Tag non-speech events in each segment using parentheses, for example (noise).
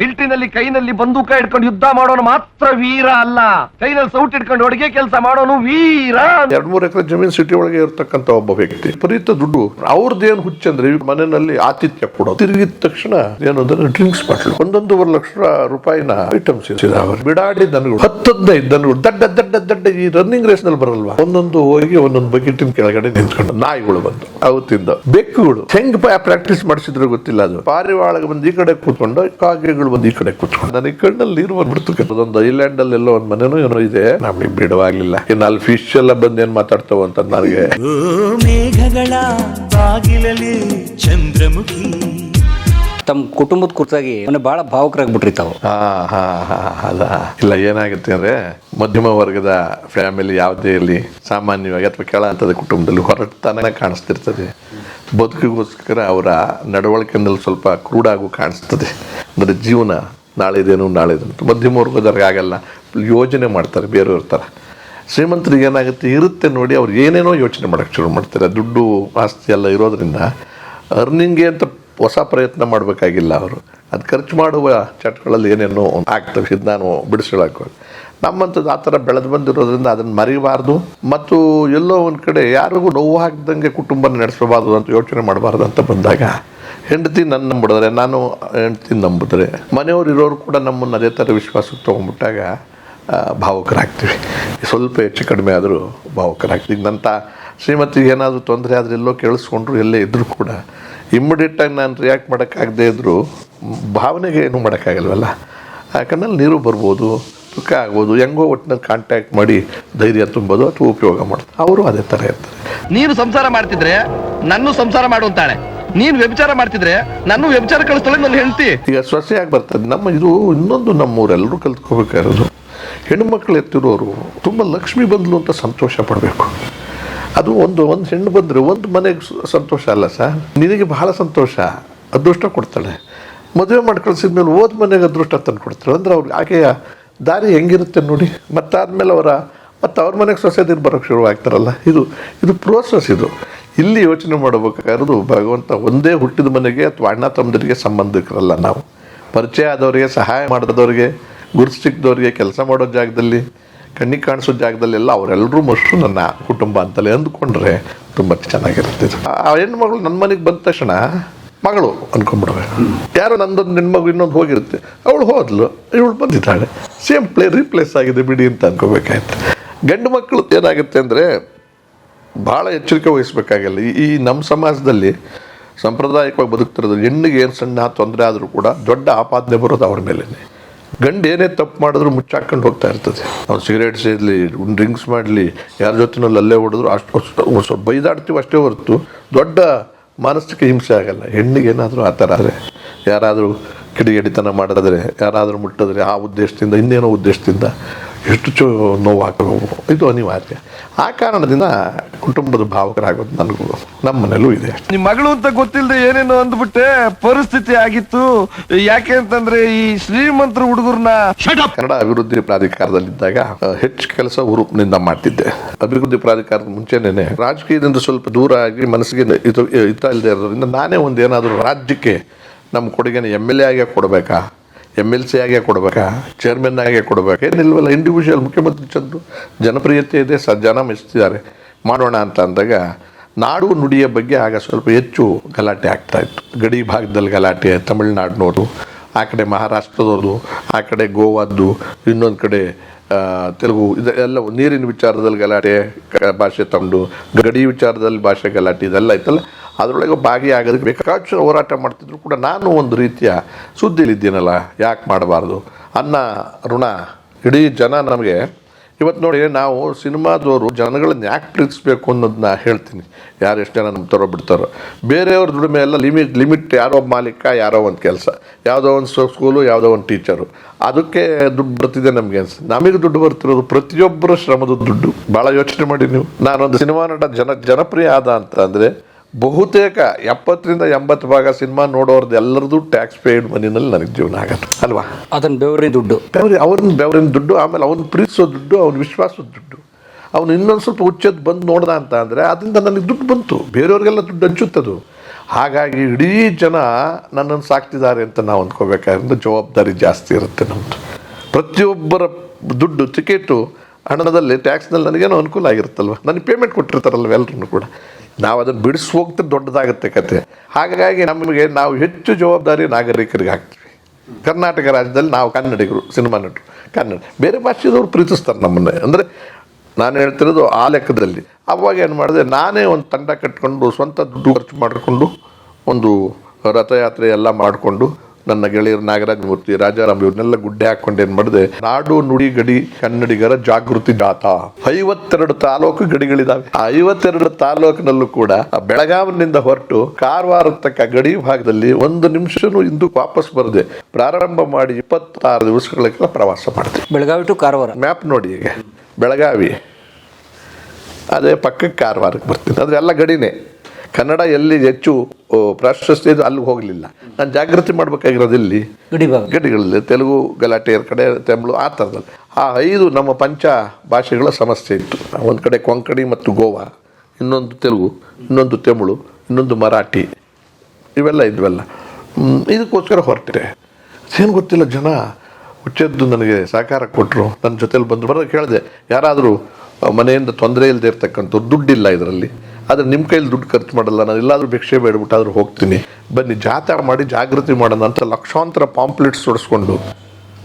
ಮಿಲಿಟರಿನಲ್ಲಿ ಕೈನಲ್ಲಿ ಬಂದೂಕ ಇಟ್ಕೊಂಡು ಯುದ್ಧ ಮಾಡೋನು ಮಾತ್ರ ವೀರ ಅಲ್ಲ. ಕೈನಲ್ಲಿ ಸೌಟ್ ಇಟ್ಕೊಂಡು ಅಡಿಗೆ ಕೆಲಸ ಮಾಡೋನು ವೀರ. ಎರಡ್ ಮೂರು ಎಕರೆ ಜಮೀನು ಸಿಟಿ ಒಳಗೆ ಇರ್ತಕ್ಕಂತ ಒಬ್ಬ ವ್ಯಕ್ತಿ. ಪರಿತ ದುಡ್ಡು. ಅವ್ರದ್ದೇನು ಹುಚ್ಚಂದ್ರೆ ಇವ್ರ ಮನೆಯಲ್ಲಿ ಆತಿಥ್ಯ ಕೊಡೋ ತಿರುಗಿದ ತಕ್ಷಣ ಏನು ಅಂದ್ರೆ ಡ್ರಿಂಕ್ಸ್ ಬಾಟ್ಲು. ಒಂದೊಂದೂವರೆ ಲಕ್ಷ ರೂಪಾಯಿನ ಐಟಮ್ಸ್ ಬಿಡಾಡಿ ದನಗಳು. ಹತ್ತದೈದು ದನಗಳು. ದಡ್ಡ ದಡ್ಡ ದಡ್ಡ ಈ ರನ್ನಿಂಗ್ ರೇಸ್ನಲ್ಲಿ ಬರಲ್ವಾ? ಒಂದೊಂದು ಹೋಗಿ ಒಂದೊಂದು ಬಕೆಟಿನ ಕೆಳಗಡೆ ನಿಂತ್ಕೊಂಡು ನಾಯಿಗಳು ಬಂದು, ಅವತ್ತಿಂದ ಬೆಕ್ಕುಗಳು. ಹೆಂಗ್ ಪ್ರಾಕ್ಟೀಸ್ ಮಾಡಿಸಿದ್ರು ಗೊತ್ತಿಲ್ಲ ಅದು. ಪಾರಿವಾಳಗ ಬಂದು ಈ ಕಡೆ ಕೂತ್ಕೊಂಡು ಕಾಗೆಗಳು ಬಂದು ಈ ಕಡೆ ಕೂತ್ಕೊಂಡು. ನನಗೆ ಕಣ್ಣಲ್ಲಿ ನೀರು ಬಂದ್ಬಿಡ್ತು ಅದೊಂದು ಐಲ್ಯಾಂಡ್ ಅಲ್ಲಿ ಎಲ್ಲೋ ಒಂದ್ ಮನೆನೂ ಏನೋ ಇದೆ. ನಮಗೆ ಬಿಡವಾಗ್ಲಿಲ್ಲ. ಇನ್ನು ಅಲ್ಲಿ ಫಿಶ್ ಎಲ್ಲ ಬಂದು ಏನ್ ಮಾತಾಡ್ತಾವ ಅಂತ ನನಗೆ. ಮೇಘಗಳ ಬಾಗಿಲಲ್ಲಿ ಚಂದ್ರಮುಖಿ ತಮ್ಮ ಕುಟುಂಬದ ಕುರಿತಾಗಿ ಬಹಳ ಭಾವುಕರಾಗ್ಬಿಟ್ರಿ ತಾವು ಹಾ ಹಾ ಇಲ್ಲ, ಏನಾಗುತ್ತೆ ಅಂದ್ರೆ ಮಧ್ಯಮ ವರ್ಗದ ಫ್ಯಾಮಿಲಿ ಯಾವುದೇ ಇರಲಿ, ಸಾಮಾನ್ಯವಾಗಿ ಅಥವಾ ಕೆಳ ಹಂತದ ಕುಟುಂಬದಲ್ಲಿ ಹೊರಟತನ ಕಾಣಿಸ್ತಿರ್ತದೆ. ಬದುಕಿಗೋಸ್ಕರ ಅವರ ನಡವಳಿಕೆಯಲ್ಲಿ ಸ್ವಲ್ಪ ಕ್ರೂಡಾಗೂ ಕಾಣಿಸ್ತದೆ. ಅಂದರೆ ಜೀವನ ನಾಳೆದೇನು ನಾಳೆದೇನು. ಮಧ್ಯಮ ವರ್ಗದವ್ರಿಗೆ ಆಗಲ್ಲ ಯೋಜನೆ ಮಾಡ್ತಾರೆ, ಬೇರೆಯವ್ರ ಥರ. ಶ್ರೀಮಂತರಿಗೆ ಏನಾಗುತ್ತೆ, ಇರುತ್ತೆ ನೋಡಿ ಅವ್ರು ಏನೇನೋ ಯೋಚನೆ ಮಾಡೋಕ್ಕೆ ಶುರು ಮಾಡ್ತಾರೆ. ದುಡ್ಡು, ಆಸ್ತಿ ಎಲ್ಲ ಇರೋದ್ರಿಂದ ಅರ್ನಿಂಗ್ಗೆ ಅಂತ ಹೊಸ ಪ್ರಯತ್ನ ಮಾಡಬೇಕಾಗಿಲ್ಲ ಅವರು. ಅದು ಖರ್ಚು ಮಾಡುವ ಚಟಗಳಲ್ಲಿ ಏನೇನೋ ಆಗ್ತವೆ ನಾನು ಬಿಡಿಸ್ಕೊಳಕ್ಕೆ ನಮ್ಮಂಥದ್ದು ಆ ಥರ ಬೆಳೆದು ಬಂದಿರೋದ್ರಿಂದ ಅದನ್ನು ಮರಿಬಾರ್ದು. ಮತ್ತು ಎಲ್ಲೋ ಒಂದು ಕಡೆ ಯಾರಿಗೂ ನೋವು ಹಾಕ್ದಂಗೆ ಕುಟುಂಬ ನಡೆಸಬಾರ್ದು ಅಂತ ಯೋಚನೆ ಮಾಡಬಾರ್ದು ಅಂತ ಬಂದಾಗ, ಹೆಂಡತಿ ನನ್ನ ನಂಬಿಡಿದ್ರೆ ನಾನು ಹೆಂಡತಿ ನಂಬಿದ್ರೆ, ಮನೆಯವರು ಇರೋರು ಕೂಡ ನಮ್ಮನ್ನು ಅದೇ ಥರ ವಿಶ್ವಾಸಕ್ಕೆ ತೊಗೊಂಡ್ಬಿಟ್ಟಾಗ ಭಾವುಕರಾಗ್ತೀವಿ. ಸ್ವಲ್ಪ ಹೆಚ್ಚು ಕಡಿಮೆ ಆದರೂ ಭಾವುಕರಾಗ್ತೀವಿ. ನಂತ ಶ್ರೀಮತಿಗೆ ಏನಾದರೂ ತೊಂದರೆ ಆದರೆ ಎಲ್ಲೋ ಕೇಳಿಸ್ಕೊಂಡ್ರು, ಎಲ್ಲೇ ಇದ್ದರೂ ಕೂಡ ಇಮ್ಮಿಡಿಯೇಟಾಗಿ ನಾನು ರಿಯಾಕ್ಟ್ ಮಾಡೋಕ್ಕಾಗದೇ ಇದ್ದರೂ ಭಾವನೆಗೆ ಏನೂ ಮಾಡೋಕ್ಕಾಗಲ್ವಲ್ಲ ಆ ಕಣ್ಣಲ್ಲಿ ನೀರು ಬರ್ಬೋದು ದುಃಖ ಆಗ್ಬೋದು ಹೆಂಗೋ ಒಟ್ಟಿನಲ್ಲಿ ಕಾಂಟ್ಯಾಕ್ಟ್ ಮಾಡಿ ಧೈರ್ಯ ತುಂಬೋದು ಅಥವಾ ಉಪಯೋಗ ಮಾಡೋದು ಅವರು ಅದೇ ಥರ ಇರ್ತಾರೆ. ನೀನು ಸಂಸಾರ ಮಾಡ್ತಿದ್ರೆ ನನ್ನ ಸಂಸಾರ ಮಾಡುವಂತಾಳೆ ನೀನು ನೀನ್ ವ್ಯಭಿಚಾರ ಮಾಡ್ತಿದ್ರೆ ನನ್ನ ವ್ಯಭಿಚಾರ ಕಳಿಸ್ತಾಳೆ ನನ್ನ ಹೆಂಡತಿ. ಈಗ ಸೊಸೆಯಾಗಿ ಬರ್ತದೆ. ನಮ್ಮ ಇದು ಇನ್ನೊಂದು ನಮ್ಮೂರೆಲ್ಲರೂ ಕಲ್ತ್ಕೋಬೇಕಾಗಿರೋದು ಹೆಣ್ಣುಮಕ್ಳು ಎತ್ತಿರೋರು ತುಂಬ ಲಕ್ಷ್ಮಿ ಬಂದ್ಲು ಅಂತ ಸಂತೋಷ ಪಡಬೇಕು. ಅದು ಒಂದು ಒಂದು ಹೆಣ್ಣು ಬಂದರೆ ಒಂದು ಮನೆಗೆ ಸಂತೋಷ ಅಲ್ಲ ಸರ್? ನಿನಗೆ ಬಹಳ ಸಂತೋಷ, ಅದೃಷ್ಟ ಕೊಡ್ತಾಳೆ. ಮದುವೆ ಮಾಡಿ ಕಳ್ಸಿದ ಮೇಲೆ ಓದ್ ಮನೆಗೆ ಅದೃಷ್ಟ ತಂದು ಕೊಡ್ತಾಳೆ. ಅಂದ್ರೆ ಅವ್ರಿಗೆ ಆಕೆಯ ದಾರಿ ಹೆಂಗಿರುತ್ತೆ ನೋಡಿ. ಮತ್ತಾದ್ಮೇಲೆ ಅವರ, ಮತ್ತು ಅವ್ರ ಮನೆಗೆ ಸೊಸೆದಿರು ಬರೋಕ್ಕೆ ಶುರು ಆಗ್ತಾರಲ್ಲ. ಇದು ಇದು ಪ್ರೋಸೆಸ್ ಇದು. ಇಲ್ಲಿ ಯೋಚನೆ ಮಾಡಬೇಕಾಗಿರೋದು ಭಗವಂತ ಒಂದೇ ಹುಟ್ಟಿದ ಮನೆಗೆ ಅಥವಾ ಅಣ್ಣ ತಮ್ಮದರಿಗೆ ಸಂಬಂಧಿಕರಲ್ಲ ನಾವು. ಪರಿಚಯ ಆದವರಿಗೆ, ಸಹಾಯ ಮಾಡಿದವ್ರಿಗೆ ಗುರುತಿಕ್ಕದವ್ರಿಗೆ ಕೆಲಸ ಮಾಡೋ ಜಾಗದಲ್ಲಿ. ಕಣ್ಣಿಗೆ ಕಾಣಿಸೋ ಜಾಗದಲ್ಲೆಲ್ಲ ಅವರೆಲ್ಲರೂ ಮಷ್ಟು ನನ್ನ ಕುಟುಂಬ ಅಂತಲೇ ಅಂದ್ಕೊಂಡ್ರೆ ತುಂಬ ಚೆನ್ನಾಗಿರುತ್ತೆ. ಆ ಹೆಣ್ಮಗಳು ನನ್ನ ಮನೆಗೆ ಬಂದ ತಕ್ಷಣ ಮಗಳು ಅನ್ಕೊಂಡ್ಬಿಡ್ಬೇಕು ಯಾರೋ ನಂದೊಂದು ಹೆಣ್ಮಗು ಇನ್ನೊಂದು ಹೋಗಿರುತ್ತೆ. ಅವಳು ಹೋದ್ಲು, ಇವಳು ಬಂದಿದ್ದಾಳೆ. ಸೇಮ್ ಪ್ಲೇ, ರೀಪ್ಲೇಸ್ ಆಗಿದೆ ಬಿಡಿ ಅಂತ ಅನ್ಕೋಬೇಕಾಯ್ತು. ಗಂಡು ಮಕ್ಕಳು ಏನಾಗುತ್ತೆ ಅಂದರೆ ಭಾಳ ಎಚ್ಚರಿಕೆ ವಹಿಸ್ಬೇಕಾಗಿಲ್ಲ. ಈ ನಮ್ಮ ಸಮಾಜದಲ್ಲಿ ಸಾಂಪ್ರದಾಯಿಕವಾಗಿ ಬದುಕ್ತಿರೋದು ಹೆಣ್ಣಿಗೆ ಏನು ಸಣ್ಣ ತೊಂದರೆ ಆದರೂ ಕೂಡ ದೊಡ್ಡ ಆಪಾದನೆ ಬರೋದು ಅವ್ರ ಮೇಲೇ ಗಂಡು ಏನೇ ತಪ್ಪು ಮಾಡಿದ್ರು ಮುಚ್ಚಾಕೊಂಡು ಹೋಗ್ತಾ ಇರ್ತದೆ. ಅವ್ನು ಸಿಗರೇಟ್ ಸೇದಲಿ ಡ್ರಿಂಕ್ಸ್ ಮಾಡಲಿ, ಯಾರ ಜೊತೆನಲ್ಲಿ ಅಲ್ಲೇ ಹೊಡೆದ್ರು ಅಷ್ಟು ಅಷ್ಟು- ಸ್ವಲ್ಪ ಬೈದಾಡ್ತೀವಿ ಅಷ್ಟೇ ಹೊರತು ದೊಡ್ಡ ಮಾನಸಿಕ ಹಿಂಸೆ ಆಗಲ್ಲ. ಹೆಣ್ಣಿಗೆ ಏನಾದರೂ ಆ ಥರ ಆದರೆ, ಯಾರಾದರೂ ಕಿಡಿಗೇಡಿತನ ಮಾಡಿದ್ರೆ, ಯಾರಾದರೂ ಮುಟ್ಟಿದ್ರೆ ಆ ಉದ್ದೇಶದಿಂದ, ಇನ್ನೇನೋ ಉದ್ದೇಶದಿಂದ ಎಷ್ಟು ಚೋ ನೋವಾಗಬಹುದು ಇದು ಅನಿವಾರ್ಯ. ಆ ಕಾರಣದಿಂದ ಕುಟುಂಬದ ಭಾವಕರಾಗೋದು ನನಗೂ ನಮ್ಮ ಮನೇಲೂ ಇದೆ ನಿಮ್ಮ ಮಗಳು ಅಂತ ಗೊತ್ತಿಲ್ಲದೆ ಏನೇನೋ ಅಂದ್ಬಿಟ್ಟೆ ಪರಿಸ್ಥಿತಿ ಆಗಿತ್ತು. ಯಾಕೆ ಅಂತಂದ್ರೆ ಈ ಶ್ರೀಮಂತರ ಹುಡುಗರನ್ನ ಕನ್ನಡ ಅಭಿವೃದ್ಧಿ ಪ್ರಾಧಿಕಾರದಲ್ಲಿದ್ದಾಗ ಹೆಚ್ಚು ಕೆಲಸ ಹುರುಪಿನಿಂದ ಮಾಡ್ತಿದ್ದೆ. ಅಭಿವೃದ್ಧಿ ಪ್ರಾಧಿಕಾರದ ಮುಂಚೆನೇ ರಾಜಕೀಯದಿಂದ ಸ್ವಲ್ಪ ದೂರ ಆಗಿ ಮನಸ್ಸಿಗೆ ಇತ ಇಲ್ಲದೆ ಇರೋದ್ರಿಂದ ನಾನೇ ಒಂದು ಏನಾದರೂ ರಾಜ್ಯಕ್ಕೆ ನಮ್ಮ ಕೊಡುಗೆನ ಎಂ ಎಲ್ ಎ ಆಗಿ ಕೊಡಬೇಕಾ? ಎಂ ಎಲ್ ಸಿ ಆಗೇ ಕೊಡಬೇಕಾ ಚೇರ್ಮನ್ ಆಗೇ ಕೊಡಬೇಕಾ. ಏನಿಲ್ವಲ್ಲ ಇಂಡಿವಿಜುವಲ್ ಮುಖ್ಯಮಂತ್ರಿ ಚಂದ್ರು ಜನಪ್ರಿಯತೆ ಇದೆ, ಸ ಜನ ಮೆಚ್ಚಿದ್ದಾರೆ. ಮಾಡೋಣ ಅಂತ ಅಂದಾಗ ನಾಡು ನುಡಿಯ ಬಗ್ಗೆ ಆಗ ಸ್ವಲ್ಪ ಹೆಚ್ಚು ಗಲಾಟೆ ಆಗ್ತಾ ಇತ್ತು. ಗಡಿ ಭಾಗದಲ್ಲಿ ಗಲಾಟೆ ತಮಿಳುನಾಡಿನವರು ಆ ಕಡೆ ಮಹಾರಾಷ್ಟ್ರದವ್ರದ್ದು ಆ ಕಡೆ ಗೋವಾದ್ದು, ಇನ್ನೊಂದು ಕಡೆ ತೆಲುಗು ಇದೆಲ್ಲ ನೀರಿನ ವಿಚಾರದಲ್ಲಿ ಗಲಾಟೆ ಭಾಷೆ ತಗೊಂಡು ಗಡಿ ವಿಚಾರದಲ್ಲಿ ಭಾಷೆ ಗಲಾಟೆ, ಇದೆಲ್ಲ ಐತಲ್ಲ ಅದರೊಳಗೆ ಭಾಗಿಯಾಗೋದಕ್ಕೆ ಬೇಕಾದಷ್ಟು ಹೋರಾಟ ಮಾಡ್ತಿದ್ರು ಕೂಡ ನಾನು ಒಂದು ರೀತಿಯ ಸುದ್ದಿಲಿದ್ದೀನಲ್ಲ ಯಾಕೆ ಮಾಡಬಾರ್ದು? ಅನ್ನ, ಋಣ, ಇಡೀ ಜನ ನಮಗೆ ಇವತ್ತು ನೋಡಿ ನಾವು ಸಿನಿಮಾದವರು ಜನಗಳನ್ನ ಯಾಕೆ ಪ್ರೀತಿಸ್ಬೇಕು ಅನ್ನೋದನ್ನ ಹೇಳ್ತೀನಿ. ಯಾರು ಎಷ್ಟು ಜನ ನಂಬ್ತಾರೋ ಬಿಡ್ತಾರೋ. ಬೇರೆಯವ್ರ ದುಡಿಮೆ ಎಲ್ಲ ಲಿಮಿಟ್ ಲಿಮಿಟ್ ಯಾರೋ ಮಾಲೀಕ, ಯಾರೋ ಒಂದು ಕೆಲಸ. ಯಾವುದೋ ಒಂದು ಸ್ಕೂಲು, ಯಾವುದೋ ಒಂದು ಟೀಚರು. ಅದಕ್ಕೆ ದುಡ್ಡು ಬರ್ತಿದೆ ನಮಗೆ ಅನ್ಸ, ನಮಗೆ ದುಡ್ಡು ಬರ್ತಿರೋದು ಪ್ರತಿಯೊಬ್ಬರ ಶ್ರಮದ ದುಡ್ಡು. ಭಾಳ ಯೋಚನೆ ಮಾಡಿ ನೀವು. ನಾನೊಂದು ಸಿನಿಮಾ ನಟ ಜನ, ಜನಪ್ರಿಯ ಆದ ಅಂತ ಅಂದರೆ ಬಹುತೇಕ ಎಪ್ಪತ್ತರಿಂದ ಎಂಬತ್ತು ಭಾಗ ಸಿನಿಮಾ ನೋಡೋರ್ದು ಎಲ್ಲರದು ಟ್ಯಾಕ್ಸ್ ಪೇಯ್ಡ್ ಮನಿನಲ್ಲಿ ನನಗೆ ಜೀವನ ಆಗತ್ತೆ. ಅಲ್ವಾ? ಅದನ್ನ ಬೆವರಿನ ದುಡ್ಡು. ಬೆವರಿ ಅವ್ರನ್ನ ಬೆವರಿನ ದುಡ್ಡು ಆಮೇಲೆ ಅವ್ನು ಪ್ರೀತಿಸೋ ದುಡ್ಡು ಅವ್ನ ವಿಶ್ವಾಸದ ದುಡ್ಡು. ಅವನು ಇನ್ನೊಂದು ಸ್ವಲ್ಪ ಹುಚ್ಚದ್ದು ಬಂದು ನೋಡ್ದ ಅಂತ ಅಂದರೆ ಅದರಿಂದ ನನಗೆ ದುಡ್ಡು ಬಂತು. ಬೇರೆಯವ್ರಿಗೆಲ್ಲ ದುಡ್ಡು ಹಂಚುತ್ತದು ಹಾಗಾಗಿ ಇಡೀ ಜನ ನನ್ನನ್ನು ಸಾಕ್ತಿದ್ದಾರೆ ಅಂತ ನಾವು ಅಂದ್ಕೋಬೇಕಾದ್ರಿಂದ ಜವಾಬ್ದಾರಿ ಜಾಸ್ತಿ ಇರುತ್ತೆ ನಮ್ಮದು ಪ್ರತಿಯೊಬ್ಬರ ದುಡ್ಡು ಟಿಕೆಟು ಹಣದಲ್ಲಿ ಟ್ಯಾಕ್ಸ್ನಲ್ಲಿ ನನಗೇನೋ ಅನುಕೂಲ ಆಗಿರುತ್ತಲ್ವ? ನನಗೆ ಪೇಮೆಂಟ್ ಕೊಟ್ಟಿರ್ತಾರಲ್ವ ಎಲ್ಲರೂ ಕೂಡ? ನಾವು ಅದನ್ನು ಬಿಡಿಸಿ ದೊಡ್ಡದಾಗುತ್ತೆ ಕತೆ. ಹಾಗಾಗಿ ನಮಗೆ ನಾವು ಹೆಚ್ಚು ಜವಾಬ್ದಾರಿ ನಾಗರಿಕರಿಗೆ ಹಾಕ್ತೀವಿ. ಕರ್ನಾಟಕ ರಾಜ್ಯದಲ್ಲಿ ನಾವು ಕನ್ನಡಿಗರು, ಸಿನಿಮಾ ನಟರು, ಕನ್ನಡ. ಬೇರೆ ಭಾಷೆದವ್ರು ಪ್ರೀತಿಸ್ತಾರೆ ನಮ್ಮನ್ನೇ. ಅಂದರೆ ನಾನು ಹೇಳ್ತಿರೋದು ಆ ಲೆಕ್ಕದಲ್ಲಿ. ಅವಾಗ ಏನು ಮಾಡಿದೆ, ನಾನೇ ಒಂದು ತಂಡ ಕಟ್ಕೊಂಡು ಸ್ವಂತ ದುಡ್ಡು ಖರ್ಚು ಮಾಡಿಕೊಂಡು ಒಂದು ರಥಯಾತ್ರೆ ಎಲ್ಲ ಮಾಡಿಕೊಂಡು ನನ್ನ ಗೆಳೆಯರು ನಾಗರಾಜ ಮೂರ್ತಿ ರಾಜಾರಾಮ್ ಇವ್ರನ್ನೆಲ್ಲ ಗುಡ್ಡೆ ಹಾಕೊಂಡು ಏನ್ ಮಾಡಿದೆ? ನಾಡು ನುಡಿ ಗಡಿ ಕನ್ನಡಿಗರ ಜಾಗೃತಿ ಜಾಥಾ ಐವತ್ತೆರಡು ತಾಲೂಕು ಗಡಿಗಳಿದಾವೆ. ಆ ಐವತ್ತೆರಡು ತಾಲೂಕಿನಲ್ಲೂ ಕೂಡ ಆ ಬೆಳಗಾವಿನಿಂದ ಹೊರಟು ಕಾರವಾರ ತಕ್ಕ ಗಡಿ ಭಾಗದಲ್ಲಿ ಒಂದು ನಿಮಿಷನೂ ಇಂದು ವಾಪಸ್ ಬರದೆ. ಪ್ರಾರಂಭ ಮಾಡಿ ಇಪ್ಪತ್ತಾರು ದಿವಸಗಳ ಪ್ರವಾಸ ಮಾಡಿದೆ. ಬೆಳಗಾವಿ ಟು ಕಾರವಾರ. ಮ್ಯಾಪ್ ನೋಡಿ ಈಗ ಬೆಳಗಾವಿ. ಅದೇ ಪಕ್ಕಕ್ಕೆ ಕಾರವಾರಕ್ಕೆ ಬರ್ತೀನಿ. ಅದ್ರೆಲ್ಲ ಗಡಿನೇ. ಕನ್ನಡ ಎಲ್ಲಿ ಹೆಚ್ಚು ಪ್ರಾಶಸ್ತ್ಯ ಇದೆ ಅಲ್ಲಿಗೆ ಹೋಗಲಿಲ್ಲ. ನಾನು ಜಾಗೃತಿ ಮಾಡಬೇಕಾಗಿರೋದು ಇಲ್ಲಿ. ಗಡಿ ಗಡಿಗಳಲ್ಲಿ ತೆಲುಗು ಗಲಾಟೆಯರ ಕಡೆ ತಮಿಳು ಆ ಥರದಲ್ಲಿ. ಆ ಐದು ನಮ್ಮ ಪಂಚ ಭಾಷೆಗಳ ಸಮಸ್ಯೆ ಇತ್ತು. ಒಂದು ಕಡೆ ಕೊಂಕಣಿ ಮತ್ತು ಗೋವಾ ಇನ್ನೊಂದು ತೆಲುಗು ಇನ್ನೊಂದು ತಮಿಳು ಇನ್ನೊಂದು ಮರಾಠಿ. ಇವೆಲ್ಲ ಇದ್ವೆಲ್ಲ. ಇದಕ್ಕೋಸ್ಕರ ಹೊರಟಿದೆ. ಏನು ಗೊತ್ತಿಲ್ಲ ಜನ ಹುಚ್ಚೆದ್ದು ನನಗೆ ಸಹಕಾರ ಕೊಟ್ಟರು ನನ್ನ ಜೊತೆಲಿ ಬಂದು ಬರೋದು ಕೇಳಿದೆ. ಯಾರಾದರೂ ಮನೆಯಿಂದ ತೊಂದರೆ ಇಲ್ಲದೆ ಇರ್ತಕ್ಕಂಥವ್ರು ದುಡ್ಡಿಲ್ಲ ಇದರಲ್ಲಿ. ಆದರೆ ನಿಮ್ಮ ಕೈಯಲ್ಲಿ ದುಡ್ಡು ಖರ್ಚು ಮಾಡಲ್ಲ, ನಾನು ಎಲ್ಲಾದರೂ ಭಿಕ್ಷೆ ಬೇಡ್ಬಿಟ್ಟಾದ್ರೂ ಹೋಗ್ತೀನಿ. ಬನ್ನಿ ಜಾತ್ರೆ ಮಾಡಿ ಜಾಗೃತಿ ಮಾಡೋಣ ಅಂತ ಲಕ್ಷಾಂತರ ಪಾಂಪ್ಲೆಟ್ಸ್ ತೊಡಸ್ಕೊಂಡು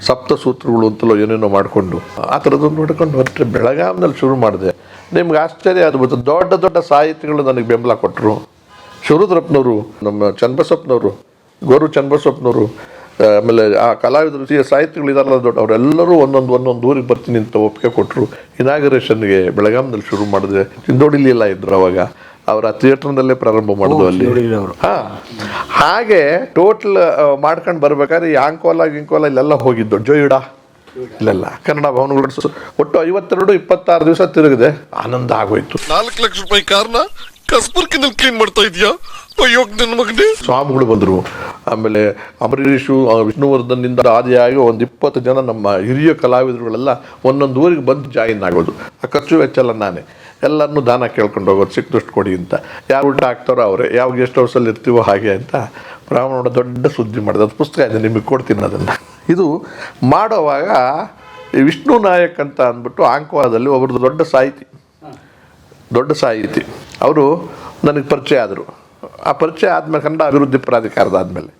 ಸಪ್ತಸೂತ್ರಗಳು ಅಂತಲೋ ಏನೇನೋ ಮಾಡಿಕೊಂಡು, ಆ ಥರದ್ದು ನೋಡ್ಕೊಂಡು ಹೊರಟ್ರೆ ಬೆಳಗಾವಿನಲ್ಲಿ ಶುರು ಮಾಡಿದೆ. ನಿಮ್ಗೆ ಆಶ್ಚರ್ಯ ಅದು ದೊಡ್ಡ ದೊಡ್ಡ ಸಾಹಿತಿಗಳು ನನಗೆ ಬೆಂಬಲ ಕೊಟ್ಟರು ಶಿವರುದ್ರಪ್ಪನವರು ನಮ್ಮ ಚನ್ನಬಸಪ್ಪನವರು, ಗೋರು ಚನ್ನಬಸಪ್ಪನವರು ಆಮೇಲೆ ಆ ಕಲಾವಿದರು ಈ ಸಾಹಿತಿಗಳು ಇದಾರಲ್ಲ ದೊಡ್ಡ ಅವರೆಲ್ಲರೂ ಒಂದೊಂದು ಒಂದೊಂದು ಊರಿಗೆ ಬರ್ತೀನಿ ಅಂತ ಒಪ್ಪಿಗೆ ಕೊಟ್ಟರು ಇನಾಗರೇಷನ್ಗೆ ಬೆಳಗಾಂನಲ್ಲಿ ಶುರು ಮಾಡಿದ್ರೆ ಚಿಂದೋಡಿಲಿ ಎಲ್ಲ ಇದ್ರು ಅವಾಗ. ಅವರ ಥಿಯೇಟರ್ನಲ್ಲೇ ಪ್ರಾರಂಭ ಮಾಡೋದು ಅಲ್ಲಿ. ಹಾಂ ಹಾ. ಹಾಗೆ ಟೋಟಲ್ ಮಾಡ್ಕೊಂಡು ಬರ್ಬೇಕಾದ್ರೆ ಈ ಆಂಕೋಲ ಗಿಂಕೋಲ ಇಲ್ಲೆಲ್ಲ ಹೋಗಿದ್ದು. ಜೋಯಿಡ. ಇಲ್ಲೆಲ್ಲ. ಕನ್ನಡ ಭವನಗಳು ಒಟ್ಟು ಐವತ್ತೆರಡು ಇಪ್ಪತ್ತಾರು ದಿವಸ ತಿರುಗಿದೆ. ಆನಂದ ಆಗೋಯ್ತು. ನಾಲ್ಕು ಲಕ್ಷ ರೂಪಾಯಿ ಕಾರ್ನ ಕಸ್ಬರ್ಕಿನಲ್ಲಿ ಕ್ಲೀನ್ ಮಾಡ್ತಾ ಇದೀಯಾ? ಸ್ವಾಮಿಗಳು ಬಂದರು. ಆಮೇಲೆ ಅಂಬರೀಷು ವಿಷ್ಣುವರ್ಧನ್ನಿಂದ ಆದಿಯಾಗಿ ಒಂದು ಇಪ್ಪತ್ತು ಜನ ನಮ್ಮ ಹಿರಿಯ ಕಲಾವಿದರುಗಳೆಲ್ಲ ಒಂದೊಂದು ಊರಿಗೆ ಬಂದು ಜಾಯಿನ್ ಆಗೋದು. ಆ ಖರ್ಚು ವೆಚ್ಚ ಎಲ್ಲ ನಾನೇ. ಎಲ್ಲರನ್ನೂ ದಾನ ಕೇಳ್ಕೊಂಡು ಹೋಗೋದು ಸಿಕ್ಕದಷ್ಟು ಕೊಡಿ ಅಂತ. ಯಾರು ಊಟ ಹಾಕ್ತಾರೋ ಅವರೇ, ಯಾವ ಗೆಸ್ಟ್ ಹೌಸಲ್ಲಿ ಇರ್ತೀವೋ ಹಾಗೆ ಅಂತ ಬ್ರಾಹ್ಮಣ ದೊಡ್ಡ ಸುದ್ದಿ ಮಾಡಿದೆ ಅದು ಪುಸ್ತಕ ಇದೆ, ನಿಮಗೆ ಕೊಡ್ತೀನಿ ಅದನ್ನು. ಇದು ಮಾಡೋವಾಗ ಈ ವಿಷ್ಣು ನಾಯಕ್ ಅಂತ ಅಂದ್ಬಿಟ್ಟು ಆಂಕವಾದಲ್ಲಿ ಒಬ್ರದ್ದು ದೊಡ್ಡ ಸಾಹಿತಿ. ದೊಡ್ಡ ಸಾಹಿತಿ. ಅವರು ನನಗೆ ಪರಿಚಯ ಆದರು. ಆ ಪರಿಚಯ ಆದಮೇಲೆ ಕನ್ನಡ ಅಭಿವೃದ್ಧಿ ಪ್ರಾಧಿಕಾರದಾದ್ಮೇಲೆ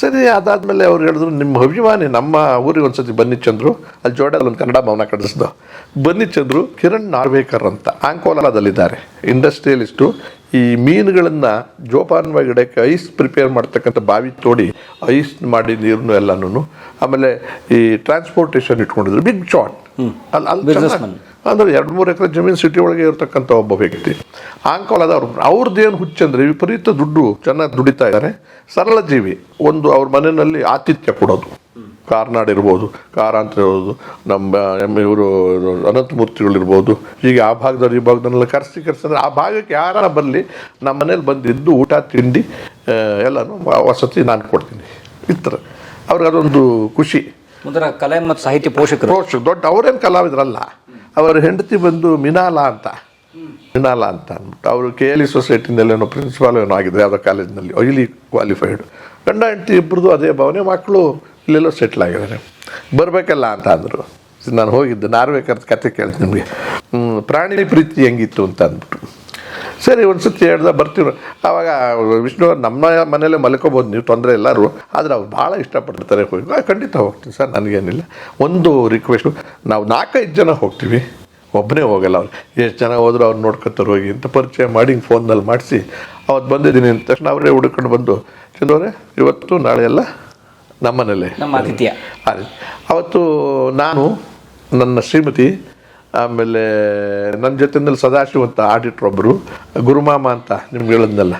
ಸರಿ, ಅದಾದಮೇಲೆ ಅವ್ರು ಹೇಳಿದ್ರು, ನಿಮ್ಮ ಅಭಿಮಾನಿ ನಮ್ಮ ಊರಿಗೆ ಒಂದ್ಸತಿ ಬನ್ನಿ ಚಂದ್ರು. ಅಲ್ಲಿ ಜೋಡಲ್ಲಿ ಒಂದು ಕನ್ನಡ ಭವನ ಕಟ್ಟಿಸ್ದು ಬನ್ನಿ ಚಂದ್ರು, ಕಿರಣ್ ನಾರ್ವೇಕರ್ ಅಂತ ಆಂಕೋಲಾದಲ್ಲಿದ್ದಾರೆ ಇಂಡಸ್ಟ್ರಿಯಲಿಸ್ಟು, ಈ ಮೀನುಗಳನ್ನು ಜೋಪಾನವಾಗಿ ಇಡೋಕ್ಕೆ ಐಸ್ ಪ್ರಿಪೇರ್ ಮಾಡ್ತಕ್ಕಂಥ ಬಾವಿ ತೋಡಿ ಐಸ್ ಮಾಡಿ ನೀರನ್ನು ಎಲ್ಲನೂ ಆಮೇಲೆ ಈ ಟ್ರಾನ್ಸ್ಪೋರ್ಟೇಷನ್ ಇಟ್ಕೊಂಡಿದ್ರು, ಬಿಗ್ ಶಾಟ್ ಅಲ್ಲಿ ಅಲ್ಲಿ ಅಂದ್ರೆ ಎರಡು ಮೂರು ಎಕರೆ ಜಮೀನು ಸಿಟಿ ಒಳಗೆ ಇರತಕ್ಕಂಥ ಒಬ್ಬ ವ್ಯಕ್ತಿ. ಆಂಕೋಲದ ಅವ್ರು ಅವ್ರದ್ದು ಏನು ಹುಚ್ಚಂದ್ರೆ ವಿಪರೀತ ದುಡ್ಡು ಚೆನ್ನಾಗಿ ದುಡಿತಾ ಇದ್ದಾರೆ. ಸರಳ ಜೀವಿ. ಒಂದು ಅವ್ರ ಮನೆಯಲ್ಲಿ ಆತಿಥ್ಯ ಕೊಡೋದು. ಕಾರ್ನಾಡ್ ಇರ್ಬೋದು ಕಾರಾಂತರ ಇರ್ಬೋದು ನಮ್ಮ ಎಂ ಇವರು ಅನಂತಮೂರ್ತಿಗಳಿರ್ಬೋದು. ಹೀಗೆ ಆ ಭಾಗದವ್ರು ಈ ಭಾಗದನ್ನೆಲ್ಲ ಕರೆಸಿ ಕರೆಸಿ ಅಂದ್ರೆ ಆ ಭಾಗಕ್ಕೆ ಯಾರ ಬರಲಿ ನಮ್ಮ ಮನೇಲಿ ಬಂದಿದ್ದು ಊಟ ತಿಂಡಿ ಎಲ್ಲನೂ ವಸತಿ ನಾನು ಕೊಡ್ತೀನಿ. ಈ ಥರ. ಅವ್ರಿಗೆ ಅದೊಂದು ಖುಷಿ. ಮುಂದರ ಕಲೆ ಮತ್ತು ಸಾಹಿತ್ಯ ಪೋಷಕರು. ಪೋಷಕ ದೊಡ್ಡ ಅವರೇನು ಕಲಾವಿದರಲ್ಲ. ಅವರ ಹೆಂಡತಿ ಬಂದು ಮಿನಾಲ ಅಂತ. ಮಿನಾಲ ಅಂತ ಅಂದ್ಬಿಟ್ಟು ಅವರು ಕೆ ಎಲ್ ಇ ಸೊಸೈಟಿನಲ್ಲಿ ಏನೋ ಪ್ರಿನ್ಸಿಪಾಲ್ ಏನೋ ಆಗಿದೆ ಯಾವುದೋ ಕಾಲೇಜಿನಲ್ಲಿ ಐಲಿ ಕ್ವಾಲಿಫೈಡ್. ಗಂಡ, ಹೆಂಡತಿ ಇಬ್ಬರದು ಅದೇ ಭಾವನೆ. ಮಕ್ಕಳು ಇಲ್ಲೆಲ್ಲೋ ಸೆಟ್ಲ್ ಆಗಿದ್ದಾರೆ. ಬರಬೇಕಲ್ಲ ಅಂತ ಅಂದರು. ನಾನು ಹೋಗಿದ್ದೆ ನಾರ್ವೇಕರ್ ಕತೆ ಕೇಳಿದೆ ನಿಮಗೆ. ಪ್ರಾಣಿ ಪ್ರೀತಿ ಹೆಂಗಿತ್ತು ಅಂತ ಅಂದ್ಬಿಟ್ಟು. ಸರಿ ಒಂದು ಸತಿ ಹೇಳ್ದ ಬರ್ತೀವಿ ಆವಾಗ ವಿಷ್ಣು ನಮ್ಮ ಮನೇಲೆ ಮಲ್ಕೋಬೋದು ನೀವು ತೊಂದರೆ ಎಲ್ಲರೂ ಆದರೆ ಅವ್ರು ಭಾಳ ಇಷ್ಟಪಡ್ತಾರೆ ಹೋಗಿ. "ಆ, ಖಂಡಿತ ಹೋಗ್ತೀನಿ ಸರ್ ನನಗೇನಿಲ್ಲ. ಒಂದು ರಿಕ್ವೆಸ್ಟು ನಾವು ನಾಲ್ಕೈದು ಜನ ಹೋಗ್ತೀವಿ. ಒಬ್ಬನೇ ಹೋಗಲ್ಲ ಅವ್ರು. ಎಷ್ಟು ಜನ ಹೋದರೂ ಅವ್ರು ನೋಡ್ಕೊತಾರೆ ಹೋಗಿ ಅಂತ ಪರಿಚಯ ಮಾಡಿ ಹಿಂಗೆ ಫೋನ್ನಲ್ಲಿ ಮಾಡಿಸಿ. ಅವತ್ತು ಬಂದಿದ್ದೀನಿ ಅಂದ ತಕ್ಷಣ ಅವರೇ ಹುಡುಕೊಂಡು ಬಂದು ಚಂದ್ರವ್ರೆ ಇವತ್ತು ನಾಳೆ ಎಲ್ಲ ನಮ್ಮನೇಲೆ. ನಮ್ಮ ಆತಿಥ್ಯ. ಅವತ್ತು ನಾನು ನನ್ನ ಶ್ರೀಮತಿ ಆಮೇಲೆ ನನ್ನ ಜೊತೆಯಲ್ಲಿ ಸದಾಶಿವ ಅಂತ ಆಡಿಟ್ರ್ ಒಬ್ಬರು ಗುರುಮಾಮ ಅಂತ ನಿಮ್ಗೆ ಹೇಳಿದ್ನಲ್ಲ?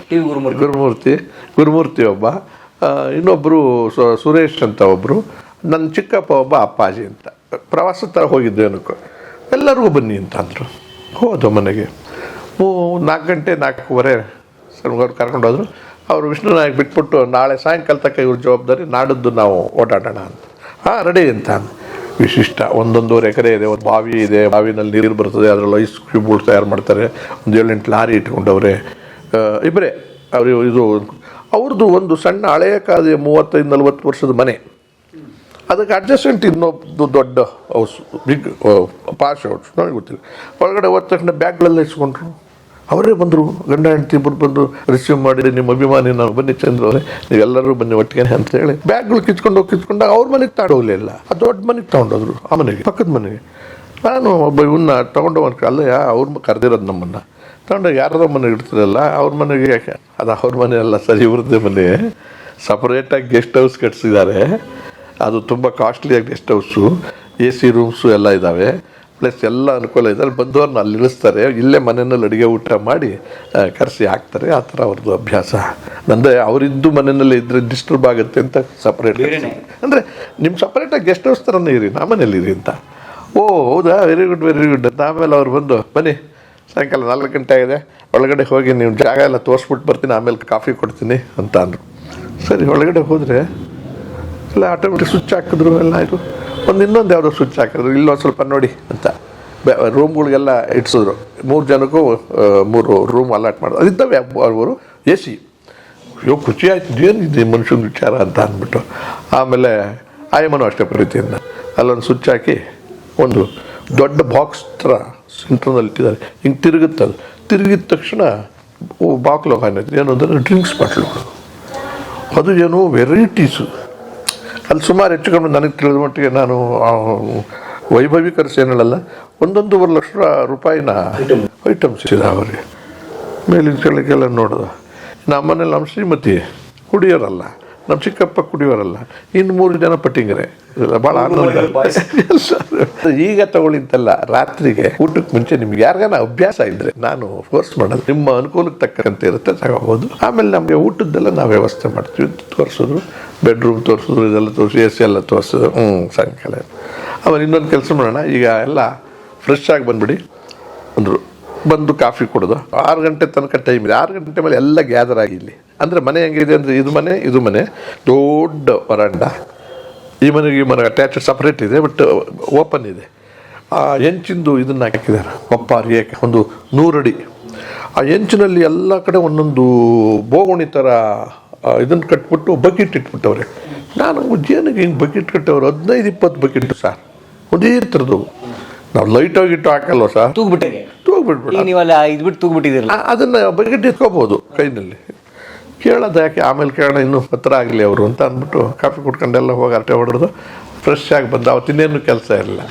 ಗುರುಮೂರ್ತಿ. ಗುರುಮೂರ್ತಿ. ಒಬ್ಬ. ಇನ್ನೊಬ್ಬರು ಸುರೇಶ್ ಅಂತ ಒಬ್ಬರು ನನ್ನ ಚಿಕ್ಕಪ್ಪ ಒಬ್ಬ ಅಪ್ಪಾಜಿ ಅಂತ. ಪ್ರವಾಸ ಥರ ಹೋಗಿದ್ದೆ ಏನಕ್ಕೂ. ಎಲ್ಲರಿಗೂ ಬನ್ನಿ ಅಂತ ಅಂದರು. ಹೋದ ಮನೆಗೆ. ಮೂ ನಾಲ್ಕು ಗಂಟೆ ನಾಲ್ಕೂವರೆ ಸರ್ ಅವ್ರು ಕರ್ಕೊಂಡು ಹೋದ್ರು ಅವರು ವಿಷ್ಣು ನಾಯಕ್ ಬಿಟ್ಬಿಟ್ಟು ನಾಳೆ ಸಾಯಂಕಾಲ ತಕ್ಕ ಇವ್ರ ಜವಾಬ್ದಾರಿ ನಾಡಿದ್ದು ನಾವು ಓಡಾಡೋಣ ಅಂತ. ಹಾಂ ರೆಡಿ ಅಂತ. ವಿಶಿಷ್ಟ. ಒಂದೊಂದೂವರೆ ಎಕರೆ ಇದೆ, ಒಂದು ಬಾವಿ ಇದೆ, ಬಾವಿನಲ್ಲಿ ನೀರು ಬರ್ತದೆ, ಅದರಲ್ಲಿ ಐಸ್ ಕ್ಯೂಬ್ಗಳು ತಯಾರು ಮಾಡ್ತಾರೆ, ಒಂದು ಏಳೆಂಟು ಲಾರಿ ಇಟ್ಕೊಂಡವ್ರೆ. ಇಬ್ಬರೇ ಅವರು ಇದು ಅವ್ರದ್ದು ಒಂದು ಸಣ್ಣ ಹಳೆಯ ಕಾಲದ ಮೂವತ್ತೈದು ನಲ್ವತ್ತು ವರ್ಷದ ಮನೆ. ಅದಕ್ಕೆ ಅಡ್ಜಸ್ಟೆಂಟ್ ಇನ್ನೊಂದು ದೊಡ್ಡ ಹೌಸ್ ಬಿಗ್ ಪಾಶ್ ಹೌಸ್ ನನಗೆ ಗೊತ್ತಿಲ್ಲ. ಒಳಗಡೆ ಹೋದ ತಕ್ಷಣ ಬ್ಯಾಗ್ಗಳೆಲ್ಲ ಇಸ್ಕೊಂಡ್ರು. ಅವರೇ ಬಂದರು, ಗಂಡ, ಹೆಂಡತಿ ಇಬ್ಬರು ಬಂದು ರಿಸೀವ್ ಮಾಡಿ ನಿಮ್ಮ ಅಭಿಮಾನಿ ನಾವು ಬನ್ನಿ ಚಂದ್ರ ಅವರೇ, ನೀವೆಲ್ಲರೂ ಬನ್ನಿ ಒಟ್ಟಿಗೆ ಅಂತ ಹೇಳಿ ಬ್ಯಾಗ್ಗಳು ಕಿಚ್ಕೊಂಡು ಹೋಗಿ ಕಿಚ್ಕೊಂಡಾಗ ಅವ್ರ ಮನೆಗೆ ತಾಡೋಗ್ಲಿಲ್ಲ ಆ ದೊಡ್ಡ ಮನೆಗೆ ತಗೊಂಡೋದ್ರು, ಆ ಮನೆಗೆ, ಪಕ್ಕದ ಮನೆಗೆ. ನಾನು ಒಬ್ಬ ಇವನ್ನ ತಗೊಂಡು ಅಲ್ಲ ಅವ್ರ ಕರೆದಿರೋದು ನಮ್ಮನ್ನು. ತಗೊಂಡು ಯಾರದ ಮನೆಗೆ ಇಡ್ತಿರಲ್ಲ ಅವ್ರ ಮನೆಗೆ ಯಾಕೆ? ಅದು ಅವ್ರ ಮನೆ ಅಲ್ಲ, ಸರಿ, ಇವ್ರದ್ದೇ ಮನೆ. ಸಪ್ರೇಟಾಗಿ ಗೆಸ್ಟ್ ಹೌಸ್ ಕಟ್ಸಿದ್ದಾರೆ. ಅದು ತುಂಬ ಕಾಸ್ಟ್ಲಿಯಾಗಿ guest house A C rooms ಎಲ್ಲ ಇದ್ದಾವೆ ಪ್ಲಸ್ ಎಲ್ಲ ಅನುಕೂಲ ಇದೆ. ಅಲ್ಲಿ ಬಂದವ್ರನ್ನ ಅಲ್ಲಿ ಇಳಿಸ್ತಾರೆ. ಇಲ್ಲೇ ಮನೆಯಲ್ಲಿ ಅಡುಗೆ ಊಟ ಮಾಡಿ ಕರೆಸಿ ಹಾಕ್ತಾರೆ. ಆ ಥರ ಅವ್ರದ್ದು ಅಭ್ಯಾಸ. ಅಂದರೆ ಅವರಿದ್ದು ಮನೆಯಲ್ಲಿ ಇದ್ದರೆ ಡಿಸ್ಟರ್ಬ್ ಆಗುತ್ತೆ ಅಂತ ಸಪ್ರೇಟ್ ಅಂದರೆ ನಿಮ್ಮ ಸಪ್ರೇಟಾಗಿ ಗೆಸ್ಟ್ ಹೌಸ್ ಥರನೇ ಇರಿ. ನಾ ಮನೇಲಿರಿ ಅಂತ. ಓ ಹೌದಾ? ವೆರಿ ಗುಡ್ ವೆರಿ ಗುಡ್ ಅಂತ ಆಮೇಲೆ ಅವ್ರು ಬಂದು ಬನ್ನಿ. ಸಾಯಂಕಾಲ ನಾಲ್ಕು ಗಂಟೆ ಆಗಿದೆ. ಒಳಗಡೆ ಹೋಗಿ ನೀವು ಜಾಗ ಎಲ್ಲ ತೋರಿಸ್ಬಿಟ್ಟು ಬರ್ತೀನಿ. ಆಮೇಲೆ ಕಾಫಿ ಕೊಡ್ತೀನಿ ಅಂತ ಅಂದರು. ಸರಿ ಒಳಗಡೆ ಹೋದರೆ ಎಲ್ಲ ಆಟೋಮೆಟಿಕ್ ಸ್ವಿಚ್ ಹಾಕಿದ್ರು ಎಲ್ಲ ಆಯಿತು ಒಂದು ಇನ್ನೊಂದು ಯಾವುದೋ ಸ್ವಿಚ್ ಹಾಕಿದ್ರು. ಇಲ್ಲೊಂದು ಸ್ವಲ್ಪ ನೋಡಿ ಅಂತ. ರೂಮ್ಗಳಿಗೆಲ್ಲ ಇಟ್ಸಿದ್ರು ಮೂರು ಜನಕ್ಕೂ ಮೂರು ರೂಮ್ ಅಲಾಟ್ ಮಾಡಿದ್ರು. ಅದಿದ್ದಾವೆ ಅವರು ಎ ಸಿ. ಅಯ್ಯೋ, ಖುಷಿ ಆಯ್ತು. ಏನಿದೆ ಮನುಷ್ಯನ ವಿಚಾರ ಅಂತ ಅಂದ್ಬಿಟ್ಟು. ಆಮೇಲೆ ಆಯಮನು ಅಷ್ಟೇ ಪ್ರೀತಿಯಿಂದ ಅಲ್ಲೊಂದು ಸ್ವಿಚ್ ಹಾಕಿ ಒಂದು ದೊಡ್ಡ ಬಾಕ್ಸ್ ಥರ ಸೆಂಟ್ರ್ನಲ್ಲಿ ಇಟ್ಟಿದ್ದಾರೆ ಹಿಂಗೆ ತಿರುಗುತ್ತೆ ಅದು ತಿರುಗಿದ ತಕ್ಷಣ ಬಾಕ್ಲೋಗ ಏನು ಅಂದರೆ ಡ್ರಿಂಕ್ಸ್ ಬಾಟ್ಲುಗಳು. ಅದು ಏನು ವೆರೈಟೀಸು ಅಲ್ಲಿ ಸುಮಾರು ಹೆಚ್ಚುಕೊಂಡು ನನಗೆ ತಿಳಿದ ಮಟ್ಟಿಗೆ ನಾನು ವೈಭವೀಕರಿಸೇನಲ್ಲ ವೈಭವೀಕರಿಸಿ ಏನಲ್ಲ ಒಂದೊಂದೂವರೆ ಲಕ್ಷ ರೂಪಾಯಿನ ಐಟಮ್ಸ್ ಇದಾವೆ ಅವರಿಗೆ. ಮೇಲಿನ ಕೆಳಗೆಲ್ಲ ನೋಡ್ದೆ. ನಮ್ಮನೇಲಿ ನಮ್ಮ ಶ್ರೀಮತಿ ಕುಡಿಯೋರಲ್ಲ ನಮ್ಮ ಚಿಕ್ಕಪ್ಪ ಕುಡಿಯೋರಲ್ಲ ಇನ್ನು ಮೂರು ಜನ ಪಟ್ಟಿಂಗರೆ. ಭಾಳ ಆನಂದ. (laughs) ಈಗ ತಗೊಳ್ಳಿಂತಲ್ಲ ರಾತ್ರಿಗೆ ಊಟಕ್ಕೆ ಮುಂಚೆ ನಿಮ್ಗೆ ಯಾರಿಗಾನ ಅಭ್ಯಾಸ ಇದ್ರೆ ನಾನು ಫೋರ್ಸ್ ಮಾಡೋದು ನಿಮ್ಮ ಅನುಕೂಲಕ್ಕೆ ತಕ್ಕಂತೆ ಇರುತ್ತೆ ತಗೋಬೋದು. ಆಮೇಲೆ ನಮಗೆ ಊಟದ್ದೆಲ್ಲ ನಾವು ವ್ಯವಸ್ಥೆ ಮಾಡ್ತೀವಿ. ತೋರಿಸಿದ್ರು ಬೆಡ್ರೂಮ್ ತೋರಿಸಿದ್ರು ಇದೆಲ್ಲ ತೋರಿಸಿ ಎ ಸಿ ಎಲ್ಲ ತೋರಿಸಿದ್ರು. ಹ್ಞೂ ಸಾಯಂಕಾಲ. ಆಮೇಲೆ ಇನ್ನೊಂದು ಕೆಲಸ ಮಾಡೋಣ. ಈಗ ಎಲ್ಲ ಫ್ರೆಶ್ ಆಗಿ ಬಂದ್ಬಿಡಿ ಅಂದರು. ಬಂದು ಕಾಫಿ ಕುಡಿದು. ಆರು ಗಂಟೆ ತನಕ ಟೈಮ್ ಇದೆ. ಆರು ಗಂಟೆ ಮೇಲೆ ಎಲ್ಲ ಗ್ಯಾದರ್ ಆಗಿ ಇಲ್ಲಿ. ಅಂದರೆ ಮನೆ ಹೆಂಗಿದೆ ಅಂದರೆ ಇದು ಮನೆ ಇದು ಮನೆ. ದೊಡ್ಡ ವರಾಂಡ. ಈ ಮನೆಗೆ ಈ ಮನೆ ಅಟ್ಯಾಚ್ ಸಪ್ರೇಟ್ ಇದೆ ಬಟ್ ಓಪನ್ ಇದೆ. ಆ ಹೆಂಚಿಂದು ಇದನ್ನು ಹಾಕಿದ್ದಾರೆ. ಒಪ್ಪಾರಿ ಏಕೆ? ಒಂದು ನೂರಡಿ. ಆ ಹೆಂಚಿನಲ್ಲಿ ಎಲ್ಲ ಕಡೆ ಒಂದೊಂದು ಬೋಗುಣಿ ಥರ ಇದನ್ನು ಕಟ್ಬಿಟ್ಟು ಬಕೆಟ್ ಇಟ್ಬಿಟ್ಟವ್ರೆ. ನಾನು ಜೇನಿಗೆ ಹಿಂಗೆ ಬಕೆಟ್ ಕಟ್ಟವ್ರು ಹದಿನೈದು ಇಪ್ಪತ್ತು ಬಕೆಟ್ ಸರ್. ಒಂದೇ ಥರದ್ದು. ನಾವು ಲೈಟ್ ಆಗಿಟ್ಟು ಹಾಕಲ್ವ ಸರ್? ತೂಗ್ಬಿಟ್ಟೆ ತೂಗ್ಬಿಟ್ಬಿಟ್ಟು. ಇದ್ಬಿಟ್ಟು ತೂಗ್ಬಿಟ್ಟಿದ್ದೀರಲ್ಲ. ಅದನ್ನ ಬಕೆಟ್ ಇಟ್ಕೋಬೋದು ಕೈನಲ್ಲಿ. ಕೇಳೋದು ಯಾಕೆ? ಆಮೇಲೆ ಕೇಳೋಣ, ಇನ್ನೂ ಹತ್ರ ಆಗಲಿ ಅವರು ಅಂತ ಅಂದ್ಬಿಟ್ಟು ಕಾಫಿ ಕುಟ್ಕೊಂಡೆಲ್ಲ ಹೋಗಿ ಅರಟೆ ಹೊಡೆದು ಫ್ರೆಶ್ ಆಗಿ ಬಂದು ಅವತ್ತು ಕೆಲಸ ಇರಲಿಲ್ಲ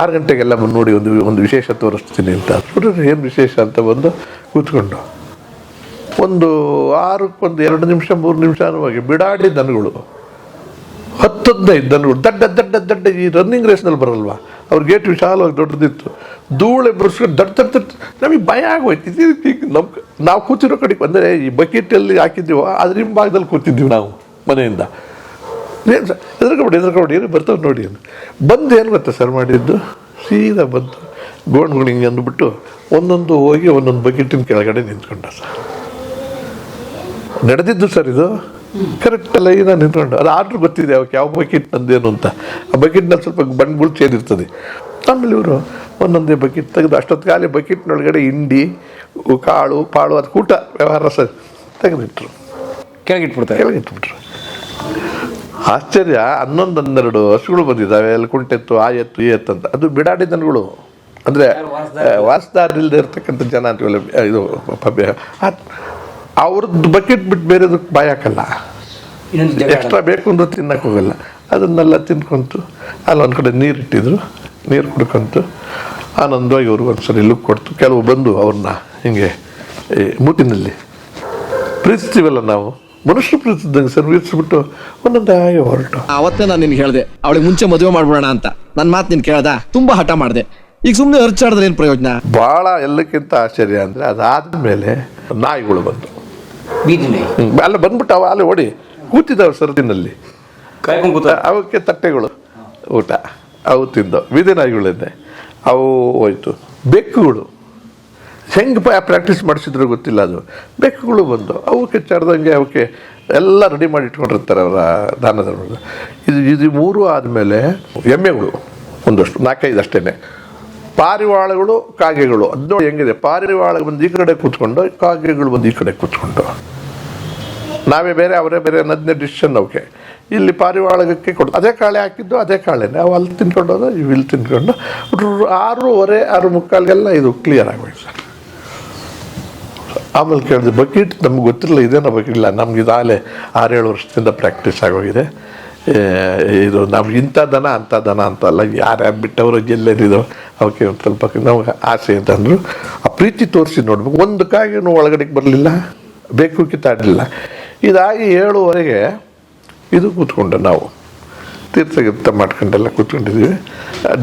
ಆರು ಗಂಟೆಗೆಲ್ಲ ಬಂದು ನೋಡಿ ಒಂದು ಒಂದು ವಿಶೇಷ ತೋರಿಸ್ತೀನಿ ಅಂತ ಅಂದ್ಬಿಟ್ಟು ಏನು ವಿಶೇಷ ಅಂತ ಬಂದು ಕೂತ್ಕೊಂಡು. ಒಂದು ಆರಕ್ಕೊಂದು ಎರಡು ನಿಮಿಷ, ಮೂರು ನಿಮಿಷ ಅನ್ನುವಾಗಿ ಬಿಡಾಡಿ ದನಗಳು. ಹತ್ತು ಹದಿನೈದು ದನಗಳು. ದಡ್ಡ ದಡ್ಡ ದಡ್ಡ ಈ ರನ್ನಿಂಗ್ ರೇಸ್ನಲ್ಲಿ ಬರಲ್ವಾ? ಅವ್ರ ಗೇಟ್ ವಿಶಾಲವಾಗಿ ದೊಡ್ಡದಿತ್ತು. ಧೂಳೆ ಬರ್ಸ್ಕೊಂಡು ದಡ್ಡ ದಟ್ ದಟ್ ನಮಗೆ ಭಯ ಆಗೋಯ್ತು. ಇದು ನಮ್ಮ ನಾವು ಕೂತಿರೋ ಕಡೆಗೆ ಬಂದರೆ ಈ ಬಕೆಟಲ್ಲಿ ಹಾಕಿದ್ದೀವೋ, ಅದ್ರ ಹಿಂಭಾಗದಲ್ಲಿ ಕೂತಿದ್ದೀವಿ ನಾವು ಮನೆಯಿಂದ. ಎದುರ್ಕೊಬಿಡಿ ಎದುರ್ಕೊಬಿಡಿ ಏನು ಬರ್ತವೆ ನೋಡಿ ಅಂತ. ಬಂದು ಏನು ಗೊತ್ತಾ ಸರ್ ಮಾಡಿದ್ದು? ಸೀದಾ ಬಂತು ಗೋಣ್ಗಳು ಹಿಂಗೆ ಅಂದ್ಬಿಟ್ಟು ಒಂದೊಂದು ಹೋಗಿ ಒಂದೊಂದು ಬಕೆಟಿನ ಕೆಳಗಡೆ ನಿಂತ್ಕೊಂಡ ಸರ್. ನಡೆದಿದ್ದು ಸರ್ ಇದು. ಕರೆಕ್ಟ್ ಏನೋ ನಿಂತ್ಕೊಂಡು. ಅದು ಆರ್ಡ್ರ್ ಗೊತ್ತಿದೆ, ಅವಕ್ಕೆ ಯಾವ ಬಕೆಟ್ ನಂದೇನು ಅಂತ. ಆ ಬಕೆಟ್ನಲ್ಲಿ ಸ್ವಲ್ಪ ಬಂಡ್ಗಳು ಸೇರಿರ್ತದೆ ಆಮೇಲೆ ಇವರು ಒಂದೊಂದೇ ಬಕೆಟ್ ತೆಗೆದು ಅಷ್ಟೊತ್ತು ಖಾಲಿ ಬಕೆಟ್ನೊಳಗಡೆ ಹಿಂಡಿ ಕಾಳು ಪಾಳು ಅದು ಕೂಟ ವ್ಯವಹಾರ ಸರಿ ತೆಗೆದಿಟ್ರು. ಕೆಳಗಿಟ್ಬಿಡ್ತಾರೆ. ಕೆಳಗಿಟ್ಬಿಟ್ರು. ಆಶ್ಚರ್ಯ ಹನ್ನೊಂದು ಹನ್ನೆರಡು ಹಸುಗಳು ಬಂದಿದ್ದಾವೆ ಅಲ್ಲಿ ಕುಂಟೆತ್ತು ಆ ಎತ್ತು ಈ ಎತ್ತು ಅಂತ. ಅದು ಬಿಡಾಡಿ ದನಗಳು ಅಂದರೆ ವಾಸದಾರಿಲ್ಲದೆ ಇರ್ತಕ್ಕಂಥ ಜನ ಅಂತೀವಲ್ಲ ಇದು ಪಬ್ಯ. ಅವ್ರದ್ದು ಬಕೆಟ್ ಬಿಟ್ಟು ಬೇರೆದಕ್ಕೆ ಬಾಯಾಕಲ್ಲ ಎಕ್ಸ್ಟ್ರಾ ಬೇಕು ಅಂದ್ರೆ ತಿನ್ನಕ್ಕೆ ಹೋಗಲ್ಲ ಅದನ್ನೆಲ್ಲ ತಿನ್ಕೊಂತು ಅಲ್ಲೊಂದು ಕಡೆ ನೀರು ಇಟ್ಟಿದ್ರು ನೀರು ಕುಡ್ಕೊಂತು. ಆನಂದವಾಗಿ ಅವ್ರಿಗೆ ಒಂದ್ಸರಿ ಲುಕ್ ಕೊಡ್ತು. ಕೆಲವು ಬಂದು ಅವ್ರನ್ನ ಹಿಂಗೆ ಈ ಮೂಟಿನಲ್ಲಿ ಪ್ರೀತಿಸ್ತೀವಲ್ಲ ನಾವು? ಮನುಷ್ಯರು ಪ್ರೀತಿಸಿದಂಗೆ ಸರ್ವಿಸ್ಬಿಟ್ಟು ಒಂದೊಂದಾಗಿ ಹೊರಟು. ಅವತ್ತೇ ನಾನು ನಿನ್ಗೆ ಹೇಳಿದೆ ಅವಳಿಗೆ ಮುಂಚೆ ಮದುವೆ ಮಾಡ್ಬಿಡೋಣ ಅಂತ. ನನ್ನ ಮಾತು ನೀನು ಕೇಳ್ದ ತುಂಬಾ ಹಠ ಮಾಡಿದೆ. ಈಗ ಸುಮ್ಮನೆ ಅರ್ಚಾಡಿದ್ರೆ ಏನು ಪ್ರಯೋಜನ? ಭಾಳ ಎಲ್ಲಕ್ಕಿಂತ ಆಶ್ಚರ್ಯ ಅಂದರೆ ಅದಾದ್ಮೇಲೆ ನಾಯಿಗಳು ಬಂತು. ಬೀದಿ ನಾಯಿ ಹ್ಮ್. ಅಲ್ಲ ಬಂದ್ಬಿಟ್ಟು ಅವ ಅಲ್ಲಿ ಓಡಿ ಕೂತಿದ್ದಾವೆ ಸರ್ದಿನಲ್ಲಿ ಕಾಯ್ಕೊಂಡು ಕೂತ ಅವಕ್ಕೆ ತಟ್ಟೆಗಳು. ಊಟ. ಅವು ತಿಂದವು ಬೀದಿ ನಾಯಿಗಳಿಂದೆ ಅವು ಹೋಯ್ತು. ಬೆಕ್ಕುಗಳು. ಹೆಂಗೆ ಪ್ರಾಕ್ಟೀಸ್ ಮಾಡಿಸಿದ್ರು ಗೊತ್ತಿಲ್ಲ ಅದು. ಬೆಕ್ಕುಗಳು ಬಂದು. ಅವಕ್ಕೆ ಚಡ್ದಂಗೆ ಅವಕ್ಕೆ ಎಲ್ಲ ರೆಡಿ ಮಾಡಿ ಇಟ್ಕೊಂಡಿರ್ತಾರೆ ಅವರ ದಾನ ಧರ್ಮಗಳು ಇದು ಇದು ಮೂರು ಆದಮೇಲೆ ಎಮ್ಮೆಗಳು. ಒಂದಷ್ಟು, ನಾಲ್ಕೈದು ಅಷ್ಟೇ ಪಾರಿವಾಳಗಳು, ಕಾಗೆಗಳು. ಅದು ಹೆಂಗಿದೆ. ಪಾರಿವಾಳ ಬಂದು ಈ ಕಡೆ ಕೂತ್ಕೊಂಡು, ಕಾಗೆಗಳು ಬಂದು ಈ ಕಡೆ ಕೂತ್ಕೊಂಡು. ನಾವೇ ಬೇರೆ, ಅವರೇ ಬೇರೆ ಅನ್ನೋದನ್ನೇ ಡಿಸಿಷನ್ ಅವಕ್ಕೆ. ಇಲ್ಲಿ ಪಾರಿವಾಳಕ್ಕೆ ಕೊಡು ಅದೇ ಕಾಳೆ ಹಾಕಿದ್ದು ಅದೇ ಕಾಳೆ ನಾವು ಅಲ್ಲಿ ತಿನ್ಕೊಂಡೋದು ಇವು ಇಲ್ಲಿ ತಿನ್ಕೊಂಡು ಆರೂವರೆ, ಆರು ಮುಕ್ಕಾಲಿಗೆಲ್ಲ ಇದು ಕ್ಲಿಯರ್ ಆಗೋಯ್ತು ಸರ್. ಆಮೇಲೆ ಕೇಳಿದೆ ಬಕೀಟ್ ನಮ್ಗೆ ಗೊತ್ತಿರಲಿಲ್ಲ, ಇದೇನೋ ಬಕೀಟ್ ಇಲ್ಲ. ನಮ್ಗೆ ಇದಾಗಲೇ ಆರೇಳು ವರ್ಷದಿಂದ ಪ್ರಾಕ್ಟೀಸ್ ಆಗೋಗಿದೆ. ಇದು ನಮ್ಗೆ ಇಂಥ ದನ, ಅಂಥ ದನ ಅಂತಲ್ಲ ಯಾರ್ಯಾರು ಬಿಟ್ಟವರು ಎಲ್ಲೇನಿದೋ ಅವಕ್ಕೆ ಒಂದು ಸ್ವಲ್ಪ ನಮ್ಗೆ ಆಸೆ ಅಂತಂದರು ಆ ಪ್ರೀತಿ ತೋರಿಸಿ ನೋಡ್ಬೇಕು. ಒಂದು ಕಾಯಿನೂ ಒಳಗಡೆಗೆ ಬರಲಿಲ್ಲ ಬೇಕು ಕಿತ್ತಾಡಲಿಲ್ಲ ಇದಾಗಿ ಏಳುವರೆಗೆ ಇದು ಕೂತ್ಕೊಂಡೆ ನಾವು. ತೀರ್ಥಗಿರ್ತ ಮಾಡ್ಕೊಂಡೆಲ್ಲ ಕೂತ್ಕೊಂಡಿದ್ವಿ.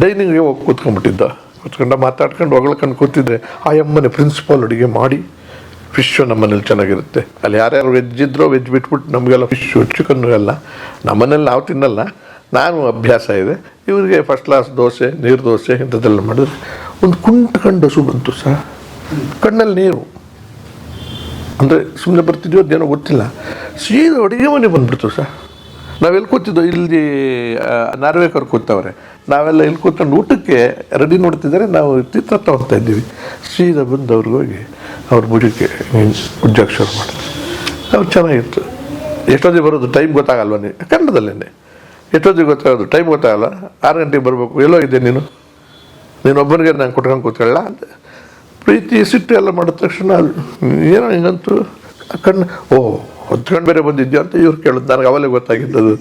ಡೈನಿಂಗ್ಗೆ ಹೋಗಿ ಕೂತ್ಕೊಂಡ್ಬಿಟ್ಟಿದ್ದ. ಕೂತ್ಕೊಂಡು ಮಾತಾಡ್ಕೊಂಡು ಹೊಗಳ್ಕೊಂಡು ಕೂತಿದ್ದೆ. ಆ ಅಮ್ಮನೆ ಪ್ರಿನ್ಸಿಪಾಲ್ ಅಡುಗೆ ಮಾಡಿ. ಫಿಶ್ಶು ನಮ್ಮನೇಲಿ ಚೆನ್ನಾಗಿರುತ್ತೆ. ಅಲ್ಲಿ ಯಾರ್ಯಾರು ವೆಜ್ ಇದ್ರೋ ವೆಜ್ ಬಿಟ್ಬಿಟ್ಟು ನಮಗೆಲ್ಲ ಫಿಶ್ಶು ಚಿಕನ್ನು ಎಲ್ಲ. ನಮ್ಮನೇಲಿ ನಾವು ತಿನ್ನಲ್ಲ. ನಾನು ಅಭ್ಯಾಸ ಇದೆ. ಇವರಿಗೆ ಫಸ್ಟ್ ಕ್ಲಾಸ್ ದೋಸೆ, ನೀರು ದೋಸೆ ಇಂಥದ್ದೆಲ್ಲ ಮಾಡಿದ್ರೆ ಒಂದು ಕುಂಟ್ಕೊಂಡು ಹಸು ಬಂತು ಸರ್ ಕಣ್ಣಲ್ಲಿ ನೀರು. ಅಂದರೆ ಸುಮ್ಮನೆ ಬರ್ತಿದ್ಯೋ ಅದೇನೋ ಗೊತ್ತಿಲ್ಲ. ಸೀದಾ ಅಡುಗೆ ಮನೆ ಬಂದ್ಬಿಡ್ತು ಸರ್ ನಾವೆಲ್ಲಿ ಕೂತಿದ್ದೋ, ಇಲ್ಲಿ ನಾರ್ವೇಕರ್ ಕೂತವ್ರೆ. ನಾವೆಲ್ಲ ಇಲ್ಲಿ ಕೂತ್ಕೊಂಡು ಊಟಕ್ಕೆ ರೆಡಿ ನೋಡ್ತಿದ್ದಾರೆ, ನಾವು ಚಿತ್ರ ತಗೊಳ್ತಾ ಇದ್ದೀವಿ. ಸೀದಾ ಬಂದು ಅವ್ರಿಗೆ ಹೋಗಿ ಅವ್ರ ಮುಡಿಗೆ ಉಜ್ಜಾಕ್ಷರ ಮಾಡಿದ್ರು ಅವ್ರು ಚೆನ್ನಾಗಿತ್ತು ಎಷ್ಟೊತ್ತಿಗೆ ಬರೋದು ಟೈಮ್ ಗೊತ್ತಾಗಲ್ವ ನೀವು ಕನ್ನಡದಲ್ಲೇ ಎಷ್ಟೊತ್ತಿಗೆ ಗೊತ್ತಾಗೋದು? ಟೈಮ್ ಗೊತ್ತಾಗಲ್ಲ. ಆರು ಗಂಟೆಗೆ ಬರಬೇಕು. ಎಲ್ಲೋ ಇದ್ದೆ ನೀನು? ನೀನು ಒಬ್ಬನಿಗೆ ನಾನು ಕೊಟ್ಕೊಂಡು ಕೂತ್ಕೊಳ್ಳ ಅಂತ. ಪ್ರೀತಿ, ಸಿಟ್ಟು ಎಲ್ಲ ಮಾಡಿದ ತಕ್ಷಣ, ಏನೋ ಹಿಂಗಂತೂ ಕಣ್ಣು, ಓ ಹೊತ್ಕೊಂಡು ಬೇರೆ ಬಂದಿದ್ದೆ ಅಂತ ಇವ್ರು ಕೇಳಿದ್. ನನಗೆ ಅವಲೇ ಗೊತ್ತಾಗಿದ್ದದು.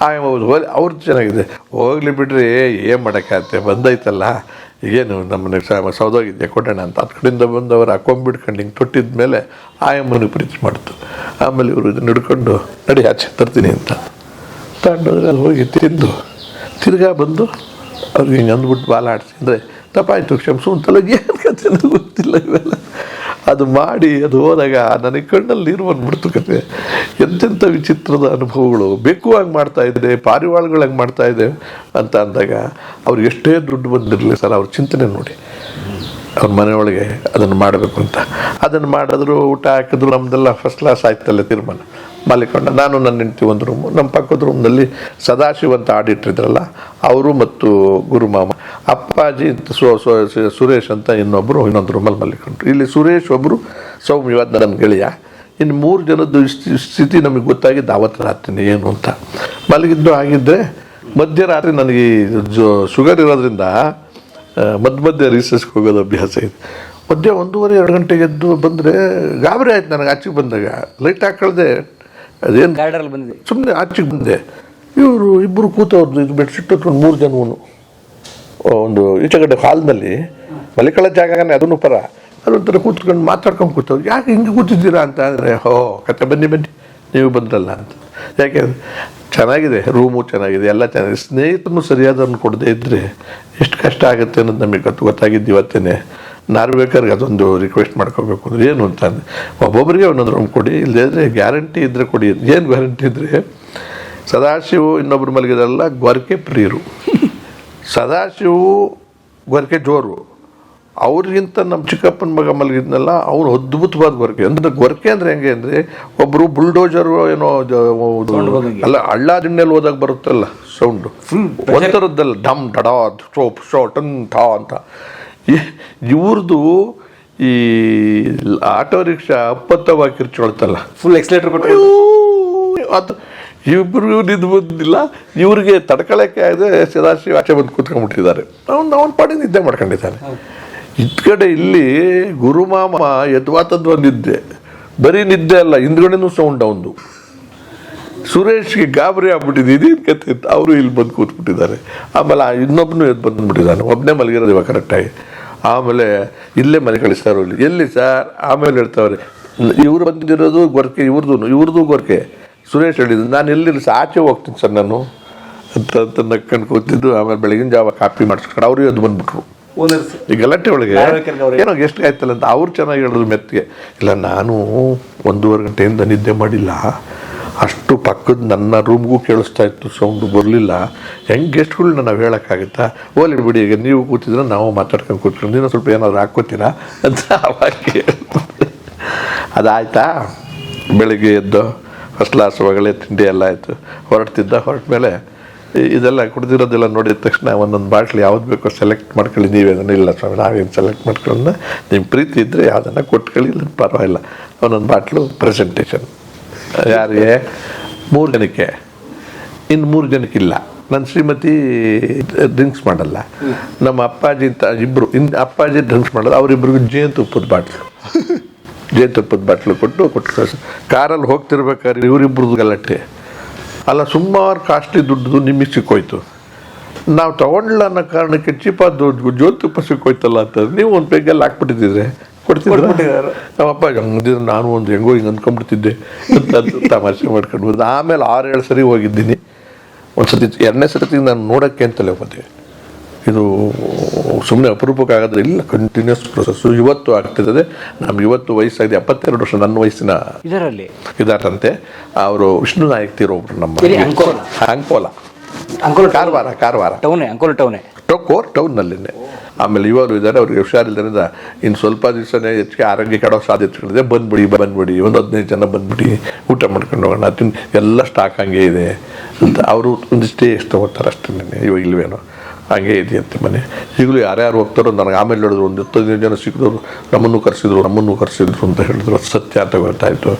ಆ, ಹೌದು ಹೋಲಿ ಅವ್ರದ್ದು ಚೆನ್ನಾಗಿದೆ. ಹೋಗ್ಲಿ ಬಿಡ್ರಿ, ಏನು ಮಾಡೋಕ್ಕಾಗತ್ತೆ? ಬಂದೈತಲ್ಲ. ಏನು, ನಮ್ಮನೆ ಸೌದೋಗಿದ್ದೆ ಕೊಡೋಣ ಅಂತ. ಹತ್ತು ಕಡೆಯಿಂದ ಬಂದವರು ಆ ಕೊಂಬಿಡ್ಕೊಂಡು ಹಿಂಗೆ ತೊಟ್ಟಿದ ಮೇಲೆ ಆಯಮ್ಮನಿಗೆ ಪ್ರೀತಿ ಮಾಡ್ತು. ಆಮೇಲೆ ಇವರು ಇದನ್ನ ಹಿಡ್ಕೊಂಡು ನಡಿ ಆಚೆ ತರ್ತೀನಿ ಅಂತ. ತಗೊಂಡೋದ್ರೆ ಅಲ್ಲಿ ಹೋಗಿ ತಿಂದು, ತಿರ್ಗಾ ಬಂದು ಅವ್ರಿಗೆ ಹಿಂಗೆ ಅಂದ್ಬಿಟ್ಟು ಬಾಲ ತಪಾಯಿತು ತಪ್ಪಾಯ್ತು, ಕ್ಷಮಿಸು ಅಂತಲ್ಲ ಏನು ಕತೆ ಗೊತ್ತಿಲ್ಲ ಇವೆಲ್ಲ. ಅದು ಮಾಡಿ, ಅದು ಹೋದಾಗ ನನಗೆ ಕಣ್ಣಲ್ಲಿ ನೀರು ಬಂದ್ಬಿಡ್ತು ಕತೆ ಎಂತೆಂಥ ವಿಚಿತ್ರದ ಅನುಭವಗಳು. ಬೇಕು ಹಂಗೆ ಮಾಡ್ತಾ ಇದ್ದೆ ಪಾರಿವಾಳಗಳು ಹಂಗೆ ಮಾಡ್ತಾ ಇದೆ ಅಂತ ಅಂದಾಗ ಅವ್ರು ಎಷ್ಟೇ ದುಡ್ಡು ಬಂದಿರಲಿ ಸರ್, ಅವ್ರ ಚಿಂತನೆ ನೋಡಿ. ಅವ್ರ ಮನೆಯೊಳಗೆ ಅದನ್ನು ಮಾಡಬೇಕು ಅಂತ. ಅದನ್ನು ಮಾಡಿದ್ರು, ಊಟ ಹಾಕಿದ್ರು, ನಮ್ದೆಲ್ಲ ಫಸ್ಟ್ ಕ್ಲಾಸ್ ಆಯ್ತಲ್ಲ ತೀರ್ಮಾನ. ಮಲಿಕೊಂಡ ನಾನು ನನ್ನ ಹೆಂಡತಿ ಒಂದು ರೂಮು ನಮ್ಮ ಪಕ್ಕದ ರೂಮ್ನಲ್ಲಿ ಸದಾಶಿವ ಅಂತ ಆಡಿಟ್ರ್ ಇದ್ರಲ್ಲ ಅವರು ಮತ್ತು ಗುರುಮಾಮ. ಅಪ್ಪಾಜಿ ಸುರೇಶ್ ಅಂತ ಇನ್ನೊಬ್ಬರು ಇನ್ನೊಂದು ರೂಮಲ್ಲಿ ಮಲ್ಲಿಕೊಂಡ್ರು ಇಲ್ಲಿ ಸುರೇಶ್ ಒಬ್ಬರು ಸೌಮ್ಯವಾದ ನನ್ನ ಗೆಳೆಯ ಇನ್ನು ಮೂರು ಜನದ್ದು ಸ್ಥಿತಿ ನಮಗೆ ಗೊತ್ತಾಗಿ ದಾವತ್ ರಾತ್ರಿನೇ ಏನು ಅಂತ. ಮಲಗಿದ್ದು ಆಗಿದ್ದರೆ ಮಧ್ಯರಾತ್ರಿ ನನಗೆ ಜೊ ಶುಗರ್ ಇರೋದ್ರಿಂದ ಮಧ್ಯ ಮಧ್ಯೆ ರಿಸರ್ಚ್ಗೆ ಹೋಗೋದು ಅಭ್ಯಾಸ ಇದೆ. ಮಧ್ಯೆ ಒಂದೂವರೆ ಎರಡು ಗಂಟೆಗೆ ಎದ್ದು ಬಂದರೆ ಗಾಬರಿ ಆಯ್ತು ನನಗೆ ಆಚೆಗೆ ಬಂದಾಗ. ಲೈಟ್ ಹಾಕಳ್ದೆ ಅದೇನು ಬಂದಿದೆ ಸುಮ್ಮನೆ ಆಚೆಗೆ ಬಂದೆ. ಇವರು ಇಬ್ಬರು ಕೂತವ್ರದ್ದು ಇದು ಬೆಡ್ಶೀಟ್ ಹತ್ಕೊಂಡು ಮೂರು ಜನವೂ ಒಂದು ಈಚೆಗಡೆ ಹಾಲ್ನಲ್ಲಿ ಮಲಿಕಳ ಜಾಗನೇ ಅದನ್ನು ಪರ. ಅದೊಂಥರ ಕೂತ್ಕೊಂಡು ಮಾತಾಡ್ಕೊಂಡು ಕೂತವ್ರು. ಯಾಕೆ ಹಿಂಗೆ ಕೂತಿದ್ದೀರಾ ಅಂತ ಅಂದರೆ, ಹೋ, ಕತೆ ಬನ್ನಿ ಬನ್ನಿ. ನೀವು ಬಂದ್ರಲ್ಲ ಅಂತ. ಯಾಕೆ ಚೆನ್ನಾಗಿದೆ, ರೂಮು ಚೆನ್ನಾಗಿದೆ, ಎಲ್ಲ ಚೆನ್ನಾಗಿದೆ. ಸ್ನೇಹಿತನು ಸರಿಯಾದವ್ರನ್ನ ಕೊಡದೇ ಇದ್ದರೆ ಎಷ್ಟು ಕಷ್ಟ ಆಗುತ್ತೆ ಅನ್ನೋದು ನಮಗೆ ಗೊತ್ತು, ಗೊತ್ತಾಗಿದ್ದು ಇವತ್ತೇ ನಾರ್ವೇಕರ್ಗೆ ಅದೊಂದು ರಿಕ್ವೆಸ್ಟ್ ಮಾಡ್ಕೋಬೇಕು ಅಂದ್ರೆ ಏನು ಅಂತ ಅಂದ್ರೆ ಒಬ್ಬೊಬ್ಬರಿಗೆ ಒಂದೊಂದು ರೂಮ್ ಕೊಡಿ ಇಲ್ಲದೇ ಗ್ಯಾರಂಟಿ ಇದ್ದರೆ ಕೊಡಿ. ಏನು ಗ್ಯಾರಂಟಿ ಇದ್ದರೆ ಸದಾಶಿವು ಇನ್ನೊಬ್ಬರು ಮಲಗಿದಲ್ಲ ಗೊರಕೆ ಪ್ರಿಯರು. ಸದಾಶಿವು ಗೊರಕೆ ಜೋರು. ಅವ್ರಿಗಿಂತ ನಮ್ಮ ಚಿಕ್ಕಪ್ಪನ ಮಗ ಮಲಗಿದ್ನಲ್ಲ ಅವ್ರು ಅದ್ಭುತವಾದ ಗೊರಕೆ. ಅಂದರೆ ಗೊರಕೆ ಅಂದರೆ ಹೆಂಗೆ ಅಂದರೆ ಒಬ್ಬರು ಬುಲ್ಡೋಜರು ಏನೋ ಅಲ್ಲ ಹಳ್ಳ ದಿಣ್ಣೆಲ್ಲಿ ಹೋದಾಗ ಬರುತ್ತಲ್ಲ ಸೌಂಡ್. ಒಂಥರದ್ದಲ್ಲ ಡಮ್ ಡಡಾ ಸೋಪ್ ಶೋ ಟನ್ ಠಾ ಅಂತ. ಇವ್ರದ್ದು ಈ ಆಟೋ ರಿಕ್ಷಾ ಅಪ್ಪತ್ತವಾಗಿ ಕಿರ್ಚೊಳ್ತಲ್ಲ ಫುಲ್ ಎಕ್ಸ್ಲೇಟರ್ ಕೊಟ್ಟು ಅದು ಇಬ್ರು ನಿದ್ದು ಬಂದಿಲ್ಲ, ಇವ್ರಿಗೆ ತಡ್ಕೊಳಕ್ಕೆ ಆಗದೆ ಸದಾಶಿವ ಆಚೆ ಬಂದು ಕೂತ್ಕೊಂಡ್ಬಿಟ್ಟಿದ್ದಾರೆ. ಅವನು ಅವನ ಪಾಡಿ ನಿದ್ದೆ ಮಾಡ್ಕೊಂಡಿದ್ದಾನೆ. ಇದ್ ಕಡೆ ಇಲ್ಲಿ ಗುರುಮಾಮ ಯದ್ವಾತದ್ದು ನಿದ್ದೆ. ಬರೀ ನಿದ್ದೆ ಅಲ್ಲ, ಹಿಂದ್ಗಡೆನೂ ಸೌಂಡ್ ಅವನು ಸುರೇಶ್ಗೆ ಗಾಬರಿ ಆಗ್ಬಿಟ್ಟಿದ್ದು ಇದೇನು ಕತೆ ಅವರು ಇಲ್ಲಿ ಬಂದು ಕೂತ್ಬಿಟ್ಟಿದ್ದಾರೆ. ಆಮೇಲೆ ಇನ್ನೊಬ್ಬನು ಎದ್ದು ಬಂದ್ಬಿಟ್ಟಿದ್ದಾನೆ ಒಬ್ಬನೇ ಮಲಗಿರೋದು ಇವಾಗ ಕರೆಕ್ಟಾಗಿ ಆಮೇಲೆ ಇಲ್ಲೇ ಮನೆ ಕಳಿಸ್ತಾರೆ ಇಲ್ಲಿ. ಎಲ್ಲಿ ಸರ್ ಆಮೇಲೆ ಹೇಳ್ತಾವ್ರೆ, ಇವ್ರು ಬಂದಿರೋದು ಗೊರಕೆ ಇವ್ರದ್ದು ಇವ್ರದ್ದು ಗೊರಕೆ. ಸುರೇಶ್ ಹೇಳಿದ್ರು ನಾನು ಎಲ್ಲಿಲ್ಲ ಸರ್ ಆಚೆ ಹೋಗ್ತೀನಿ ಸರ್ ನಾನು. ಅಂತ ಅಂತ ನಕ್ಕೊಂಡು ಕೂತಿದ್ದು ಆಮೇಲೆ ಬೆಳಗಿನ ಜಾವ ಕಾಪಿ ಮಾಡಿಸ್ಕೊಂಡು ಅವ್ರಿಗೆ ಅದು ಬಂದ್ಬಿಟ್ರು. ಈ ಗಲಾಟೆ ಒಳಗೆ ಏನೋ ಎಷ್ಟು ಆಯ್ತಲ್ಲ ಅಂತ ಅವ್ರು ಚೆನ್ನಾಗಿ ಹೇಳಿದ್ರು ಮೆತ್ತಿಗೆ. ಇಲ್ಲ ನಾನು ಒಂದೂವರೆ ಗಂಟೆಯಿಂದ ನಿದ್ದೆ ಮಾಡಿಲ್ಲ. ಅಷ್ಟು ಪಕ್ಕದ ನನ್ನ ರೂಮ್ಗೂ ಕೇಳಿಸ್ತಾ ಇತ್ತು ಸೌಂಡ್ ಬರಲಿಲ್ಲ. ಹೆಂಗೆ ಗೆಸ್ಟ್ಗಳನ್ನ ನಾವು ಹೇಳೋಕ್ಕಾಗುತ್ತಾ? ಓಲಿ ಬಿಡಿ ಈಗ ನೀವು ಕೂತಿದ್ರೆ ನಾವು ಮಾತಾಡ್ಕೊಂಡು ಕೂತ್ಕೊಂಡು ನೀನು ಸ್ವಲ್ಪ ಏನಾದ್ರು ಹಾಕ್ಕೋತೀರಾ? ಅಂತ ಅವಾಗ. ಅದಾಯ್ತಾ? ಬೆಳಿಗ್ಗೆ ಎದ್ದು ಫಸ್ಟ್ ಕ್ಲಾಸ್ ಒಳಗಡೆ ತಿಂಡಿ ಎಲ್ಲ ಆಯಿತು. ಹೊರಡ್ತಿದ್ದ ಹೊರಟ ಮೇಲೆ ಇದೆಲ್ಲ ಕುಡ್ದಿರೋದೆಲ್ಲ ನೋಡಿದ ತಕ್ಷಣ ಒಂದೊಂದು ಬಾಟ್ಲಿ ಯಾವ್ದು ಬೇಕೋ ಸೆಲೆಕ್ಟ್ ಮಾಡ್ಕೊಳ್ಳಿ ನೀವೇ ಅದನ್ನ. ಇಲ್ಲ ಸ್ವಾಮಿ ನಾವೇನು ಸೆಲೆಕ್ಟ್ ಮಾಡ್ಕೊಳ್ಳೋಣ ನಿಮ್ಮ ಪ್ರೀತಿ ಇದ್ದರೆ ಯಾವುದನ್ನು ಕೊಟ್ಕೊಳ್ಳಿ ಇಲ್ಲ ಪರವಾಗಿಲ್ಲ. ಒಂದೊಂದು ಬಾಟ್ಲು ಪ್ರೆಸೆಂಟೇಷನ್ ಯಾರಿಗೆ? ಮೂರು ಜನಕ್ಕೆ. ಇನ್ನು ಮೂರು ಜನಕ್ಕಿಲ್ಲ ನನ್ನ ಶ್ರೀಮತಿ ಡ್ರಿಂಕ್ಸ್ ಮಾಡಲ್ಲ. ನಮ್ಮ ಅಪ್ಪಾಜಿ ಅಂತ ಇಬ್ಬರು ಇನ್ನು ಅಪ್ಪಾಜಿ ಡ್ರಿಂಕ್ಸ್ ಮಾಡಲ್ಲ ಅವರಿಬ್ಬರಿಗೂ ಜೇನುತುಪ್ಪದ ಬಾಟ್ಲು. (laughs) ಜೇನುತುಪ್ಪದ ಬಾಟ್ಲು ಕೊಟ್ಟು ಕೊಟ್ಟು ಕಳ್ಸಿ. ಕಾರಲ್ಲಿ ಹೋಗ್ತಿರ್ಬೇಕಾದ್ರೆ ಇವರಿಬ್ಬರದ್ದು ಗಲಾಟೆ. ಅಲ್ಲ ಸುಮಾರು ಕಾಸ್ಟ್ಲಿ ದುಡ್ಡು ನಿಮಗೆ ಸಿಕ್ಕೋಯ್ತು. ನಾವು ತಗೊಂಡಿಲ್ಲ ಅನ್ನೋ ಕಾರಣಕ್ಕೆ ಚೀಪಾದ ದುಡ್ಡು ಜೋತುಪ್ಪ ಸಿಕ್ಕೋಯ್ತಲ್ಲ ಅಂತ ನೀವು ಒಂದು ಪೆಗ್ಗಲ್ಲಿ ಹಾಕ್ಬಿಟ್ಟಿದ್ರೆ ನಮ್ಮ ನಮ್ಮಪ್ಪ ಹಂಗಿದ್ರೆ ನಾನು ಒಂದು ಹೆಂಗೋ ಹಿಂಗೆ ಅಂದ್ಕೊಂಡ್ಬಿಡ್ತಿದ್ದೆ ಅಂತ ತಮಾಷೆ ಮಾಡ್ಕೊಂಡು ಬಂದು. ಆಮೇಲೆ ಆರು ಏಳು ಸರಿ ಹೋಗಿದ್ದೀನಿ. ಒಂದು ಸತಿ ಎರಡನೇ ಸತಿ ನಾನು ನೋಡೋಕ್ಕೆ ಅಂತಲೇ ಹೋದೆ. ಇದು ಸುಮ್ಮನೆ ಅಪರೂಪಕ್ಕೆ ಆಗೋದ್ರೆ ಇಲ್ಲ ಕಂಟಿನ್ಯೂಸ್ ಪ್ರೊಸೆಸ್ಸು ಇವತ್ತು ಆಗ್ತಿರ್ತದೆ ನಮ್ಗೆ ಇವತ್ತು ವಯಸ್ಸಾಗಿದೆ ಎಪ್ಪತ್ತೆರಡು ವರ್ಷ ನನ್ನ ವಯಸ್ಸಿನ ಇದರಲ್ಲಿ? ಇದಾರಂತೆ. ಅವರು ವಿಷ್ಣು ನಾಯಕ್ ತೀರೋಬ್ರು ನಮ್ಮ? ಅಂಕೋಲ? ಅಂಕೋಲ. ಕಾರವಾರ ಕಾರವಾರ. ಟೌನೆ ಅಂಕೋಲ ಟೌನೆ ಕೋರ್ ಟೌನ್ನಲ್ಲಿನೇ ಆಮೇಲೆ ಇವರು ಇದ್ದಾರೆ ಅವ್ರಿಗೆ ಹುಷಾರಿಲ್ಲದರಿಂದ ಇನ್ನು ಸ್ವಲ್ಪ ದಿವಸನೇ ಹೆಚ್ಚಿಗೆ ಆರೋಗ್ಯ ಕೆಡೋ ಸಾಧ್ಯತೆಗಳಿದೆ ಬಂದ್ಬಿಡಿ ಬಂದ್ಬಿಡಿ ಒಂದು ಹದಿನೈದು ಜನ ಬಂದ್ಬಿಡಿ ಊಟ ಮಾಡ್ಕೊಂಡು ಹೋಗೋಣ. ತಿನ್ ಎಲ್ಲ ಸ್ಟಾಕ್ ಹಂಗೆ ಇದೆ ಅಂತ. ಅವರು ಒಂದಿಷ್ಟೇ ಎಷ್ಟು ತಗೋತಾರೆ ಅಷ್ಟೇ ಇವಾಗ ಇಲ್ವೇನೋ. ಹಂಗೆ ಇದೆಯಂತೆ ಮನೆ. ಈಗಲೂ ಯಾರ್ಯಾರು ಹೋಗ್ತಾರೋ ನನಗೆ ಆಮೇಲೆ ಹೇಳಿದ್ರು ಒಂದು ಹತ್ತೈದು ಜನ ಸಿಕ್ಕಿದ್ರು ನಮ್ಮನ್ನು ಕರೆಸಿದ್ರು ನಮ್ಮನ್ನು ಕರೆಸಿದ್ರು ಅಂತ ಹೇಳಿದ್ರು. ಸತ್ಯ ಅಂತ ಗೊತ್ತಾಯಿತು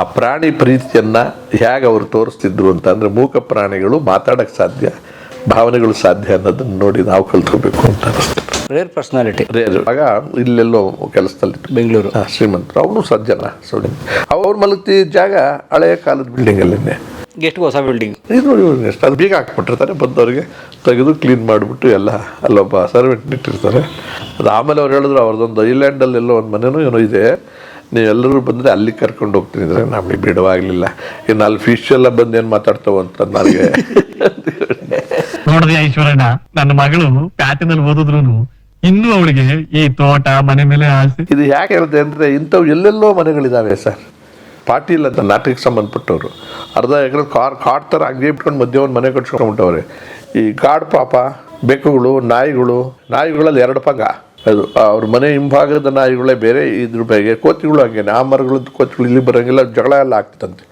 ಆ ಪ್ರಾಣಿ ಪ್ರೀತಿಯನ್ನು ಹೇಗೆ ಅವರು ತೋರಿಸ್ತಿದ್ರು ಅಂತ ಅಂದರೆ ಮೂಕ ಪ್ರಾಣಿಗಳು ಮಾತಾಡೋಕ್ಕೆ ಸಾಧ್ಯ ಭಾವನೆಗಳು ಸಾಧ್ಯ ಅನ್ನೋದನ್ನ ನೋಡಿ ನಾವು ಕಲ್ತ್ಕೋಬೇಕು ಅಂತ ರೇರ್ ಪರ್ಸನಾಲಿಟಿ ರೇರ್ ಆಗ ಇಲ್ಲೆಲ್ಲೋ ಕೆಲಸದಲ್ಲಿ ಬೆಂಗಳೂರು. ಶ್ರೀಮಂತರು. ಅವನು ಸಜ್ಜನ. ಸೌಡಿ ಅವ್ರು ಮಲಗ್ತಿದ್ದ ಜಾಗ ಹಳೆಯ ಕಾಲದ ಬಿಲ್ಡಿಂಗಲ್ಲೇ ಎಷ್ಟು ಹೊಸ ಬಿಲ್ಡಿಂಗ್ ಇದು ಎಷ್ಟು ಅದು ಬೀಗ ಹಾಕ್ಬಿಟ್ಟಿರ್ತಾರೆ ಬಂದವರಿಗೆ ತೆಗೆದು ಕ್ಲೀನ್ ಮಾಡಿಬಿಟ್ಟು ಎಲ್ಲ ಅಲ್ಲೊಬ್ಬ ಸರ್ವೆಂಟ್ ನಿಟ್ಟಿರ್ತಾರೆ ಅದು ಆಮೇಲೆ ಅವ್ರು ಹೇಳಿದ್ರು ಅವ್ರದ್ದೊಂದು ಐಲ್ಯಾಂಡಲ್ಲೆಲ್ಲೋ ಒಂದು ಮನೆನೂ ಏನೋ ಇದೆ. ನೀವೆಲ್ಲರೂ ಬಂದರೆ ಅಲ್ಲಿ ಕರ್ಕೊಂಡು ಹೋಗ್ತೀನಿ ಅಂದರೆ ನಮಗೆ ಬಿಡವಾಗಲಿಲ್ಲ. ಇನ್ನು ಅಲ್ಲಿ ಫಿಶ್ ಎಲ್ಲ ಬಂದು ಏನು ಮಾತಾಡ್ತಾವ ಅಂತ ನನಗೆ (laughs) ನೋಡಿದೆ ಐಶ್ವರ್ಯನ ನನ್ನ ಮಗಳು ಪ್ಯಾಟಿನಲ್ಲಿ ಓದಿದ್ರು ಇನ್ನೂ ಅವಳಿಗೆ ಈ ತೋಟ ಮನೆ ಮೇಲೆ ಆಸೆ. ಇದು ಯಾಕೆ ಇರುತ್ತೆ ಅಂದ್ರೆ ಇಂಥವು ಎಲ್ಲೆಲ್ಲೋ ಮನೆಗಳಿದಾವೆ ಸರ್. ಪಾಟೀಲ್ ಅಂತ ನಾಟಕಕ್ಕೆ ಸಂಬಂಧಪಟ್ಟವರು. ಅರ್ಧ ಎಕರೆ ಕಾರ್, ಕಾಡ್ ಥರ ಹಂಗೆ ಬಿಟ್ಕೊಂಡು ಮಧ್ಯೆ ಒಂದು ಮನೆ ಕಟ್ಸ್ಕೊಂಡ್ಬಿಟ್ಟವ್ರೆ ಈ ಕಾಡು ಪಾಪ, ಬೆಕ್ಕುಗಳು, ನಾಯಿಗಳು, ನಾಯಿಗಳಲ್ಲಿ ಎರಡು ಪಂಗ ಅದು, ಅವ್ರ ಮನೆ ಹಿಂಭಾಗದ ನಾಯಿಗಳೇ ಬೇರೆ, ಇದ್ರ ಬಗ್ಗೆ ಕೋತಿಗಳು ಹಂಗೇನೆ. ಆ ಮರಗಳದ್ದು ಕೋತಿಗಳು ಇಲ್ಲಿ ಬರೋಂಗಿಲ್ಲ, ಜಗಳ ಎಲ್ಲ ಆಗ್ತದಂತೆ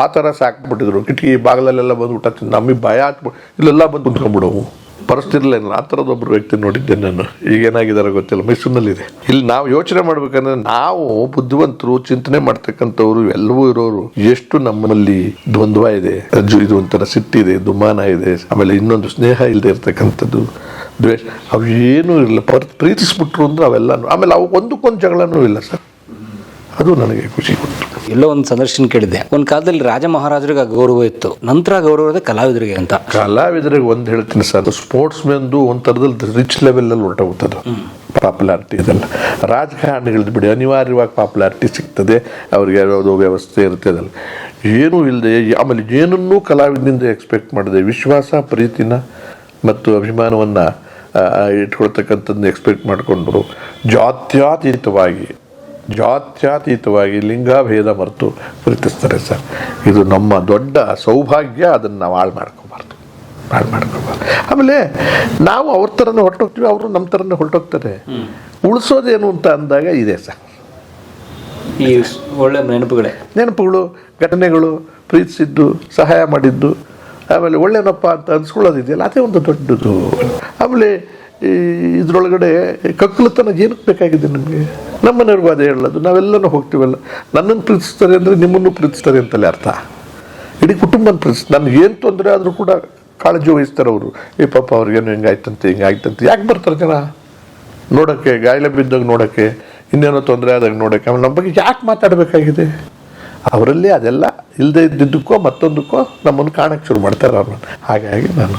ಆ ಥರ ಸಾಕ್ಬಿಟ್ಟಿದ್ರು. ಕಿಟಕಿ ಬಾಗಿಲಲ್ಲೆಲ್ಲ ಬಂದ್ಬಿಟ್ಟು ನಮಗೆ ಭಯ ಹಾಕ್ಬಿಟ್ಟು ಇಲ್ಲೆಲ್ಲ ಬಂದು ಕುಂತ್ಕೊಂಡ್ಬಿಡವು ಪರಿಸ್ಥಿತಿಲ್ಲ ಆ ಥರದ ಒಬ್ಬರು ವ್ಯಕ್ತಿ ನೋಡಿದ್ದೆ ನಾನು. ಈಗ ಏನಾಗಿದ್ದಾರೆ ಗೊತ್ತಿಲ್ಲ. ಮೈಸೂರಿನಲ್ಲಿದೆ. ಇಲ್ಲಿ ನಾವು ಯೋಚನೆ ಮಾಡ್ಬೇಕಂದ್ರೆ ನಾವು ಬುದ್ಧಿವಂತರು, ಚಿಂತನೆ ಮಾಡ್ತಕ್ಕಂಥವ್ರು, ಎಲ್ಲವೂ ಇರೋರು. ಎಷ್ಟು ನಮ್ಮಲ್ಲಿ ದ್ವಂದ್ವ ಇದೆ. ಇದು ಒಂಥರ ಸಿಟ್ಟಿದೆ ದುಮಾನ ಇದೆ. ಆಮೇಲೆ ಇನ್ನೊಂದು ಸ್ನೇಹ ಇಲ್ಲದೆ ಇರ್ತಕ್ಕಂಥದ್ದು. ದ್ವೇಷ. ಅವು ಏನೂ ಇಲ್ಲ ಪರ್, ಪ್ರೀತಿಸ್ಬಿಟ್ರು ಅಂದ್ರೆ ಅವೆಲ್ಲ ಆಮೇಲೆ ಅವು ಒಂದಕ್ಕೊಂದು ಜಗಳನೂ ಇಲ್ಲ ಸರ್. ಅದು ನನಗೆ ಖುಷಿ ಕೊಟ್ಟು ಎಲ್ಲೋ ಒಂದು ಸಂದರ್ಶನ ಕೇಳಿದೆ ಒಂದು ಕಾಲದಲ್ಲಿ ರಾಜ ಮಹಾರಾಜರಿಗೆ ಗೌರವ ಇತ್ತು. ನಂತರ ಗೌರವ ಇದೆ ಕಲಾವಿದರಿಗೆ ಅಂತ. ಕಲಾವಿದರಿಗೆ ಒಂದು ಹೇಳ್ತೀನಿ ಸರ್ ಸ್ಪೋರ್ಟ್ಸ್ ಮೆನ್ದು ಒಂದು ಥರದಲ್ಲಿ ರಿಚ್ ಲೆವೆಲಲ್ಲಿ ಹೊರಟೋಗ್ತದೆ ಪಾಪ್ಯುಲಾರಿಟಿ ಇದೆಲ್ಲ. ರಾಜಕಾರಣಿಗಳದ್ದು ಬಿಡಿ ಅನಿವಾರ್ಯವಾಗಿ ಪಾಪ್ಯುಲಾರಿಟಿ ಸಿಗ್ತದೆ ಅವ್ರಿಗೆ ಯಾವುದೋ ವ್ಯವಸ್ಥೆ ಇರುತ್ತೆ ಅದಲ್ಲ ಏನೂ ಇಲ್ಲದೆ ಆಮೇಲೆ ಏನನ್ನೂ ಕಲಾವಿದನಿಂದ ಎಕ್ಸ್ಪೆಕ್ಟ್ ಮಾಡಿದೆ ವಿಶ್ವಾಸ ಪ್ರೀತಿನ ಮತ್ತು ಅಭಿಮಾನವನ್ನು ಇಟ್ಕೊಳ್ತಕ್ಕಂಥದ್ದನ್ನ ಎಕ್ಸ್ಪೆಕ್ಟ್ ಮಾಡಿಕೊಂಡು ಜಾತ್ಯಾತೀತವಾಗಿ. ಜಾತ್ಯಾತೀತವಾಗಿ ಲಿಂಗಭೇದ ಮರೆತು ಪ್ರೀತಿಸ್ತಾರೆ ಸರ್. ಇದು ನಮ್ಮ ದೊಡ್ಡ ಸೌಭಾಗ್ಯ ಅದನ್ನು ನಾವು ಹಾಳು ಮಾಡ್ಕೋಬಾರ್ದು. ಹಾಳು ಮಾಡ್ಕೋಬಾರ್ದು. ಆಮೇಲೆ ನಾವು ಅವ್ರ ಥರನೇ ಹೊರಟೋಗ್ತೀವಿ ಅವರು ನಮ್ಮ ಥರನೇ ಹೊರಟೋಗ್ತಾರೆ. ಉಳಿಸೋದೇನು ಅಂತ ಅಂದಾಗ ಇದೆ ಸರ್. ಈ ಒಳ್ಳೆ ನೆನಪುಗಳೇ. ನೆನಪುಗಳು ಘಟನೆಗಳು ಪ್ರೀತಿಸಿದ್ದು ಸಹಾಯ ಮಾಡಿದ್ದು ಆಮೇಲೆ ಒಳ್ಳೆನಪ್ಪ ಅಂತ ಅನ್ಸ್ಕೊಳ್ಳೋದಿದೆಯಲ್ಲ ಅದೇ ಒಂದು ದೊಡ್ಡದು. ಆಮೇಲೆ ಇದ್ರೊಳಗಡೆ ಕಕ್ಕಲತನ ಏನಕ್ಕೆ ಬೇಕಾಗಿದೆ ನಮಗೆ? ನಮ್ಮ ಅದೇ ಹೇಳೋದು. ನಾವೆಲ್ಲನೂ ಹೋಗ್ತೀವಲ್ಲ. ನನ್ನನ್ನು ಪ್ರೀತಿಸ್ತಾರೆ ಅಂದರೆ ನಿಮ್ಮನ್ನು ಪ್ರೀತಿಸ್ತಾರೆ ಅಂತಲೇ ಅರ್ಥ. ಇಡೀ ಕುಟುಂಬನ ಪ್ರೀತಿಸ್ ನನಗೆ ಏನು ತೊಂದರೆ ಆದರೂ ಕೂಡ ಕಾಳಜಿ ವಹಿಸ್ತಾರೆ ಅವರು. ಈ ಪಾಪ ಅವ್ರಿಗೇನು ಹಿಂಗಾಯ್ತಂತೆ ಹಿಂಗಾಯ್ತಂತೆ ಯಾಕೆ ಬರ್ತಾರೆ ಜನ? ನೋಡೋಕ್ಕೆ, ಗಾಯಲೆ ಬಿದ್ದಾಗ ನೋಡೋಕ್ಕೆ, ಇನ್ನೇನೋ ತೊಂದರೆ ಆದಾಗ ನೋಡೋಕ್ಕೆ. ಆಮೇಲೆ ನಮ್ಮ ಬಗ್ಗೆ ಯಾಕೆ ಮಾತಾಡಬೇಕಾಗಿದೆ? ಅವರಲ್ಲಿ ಅದೆಲ್ಲ ಇಲ್ಲದೆ ಇದ್ದಿದ್ದಕ್ಕೋ ಮತ್ತೊಂದಕ್ಕೋ ನಮ್ಮನ್ನು ಕಾಣಕ್ಕೆ ಶುರು ಮಾಡ್ತಾರೆ ಅವ್ರನ್ನ. ಹಾಗಾಗಿ ನಾನು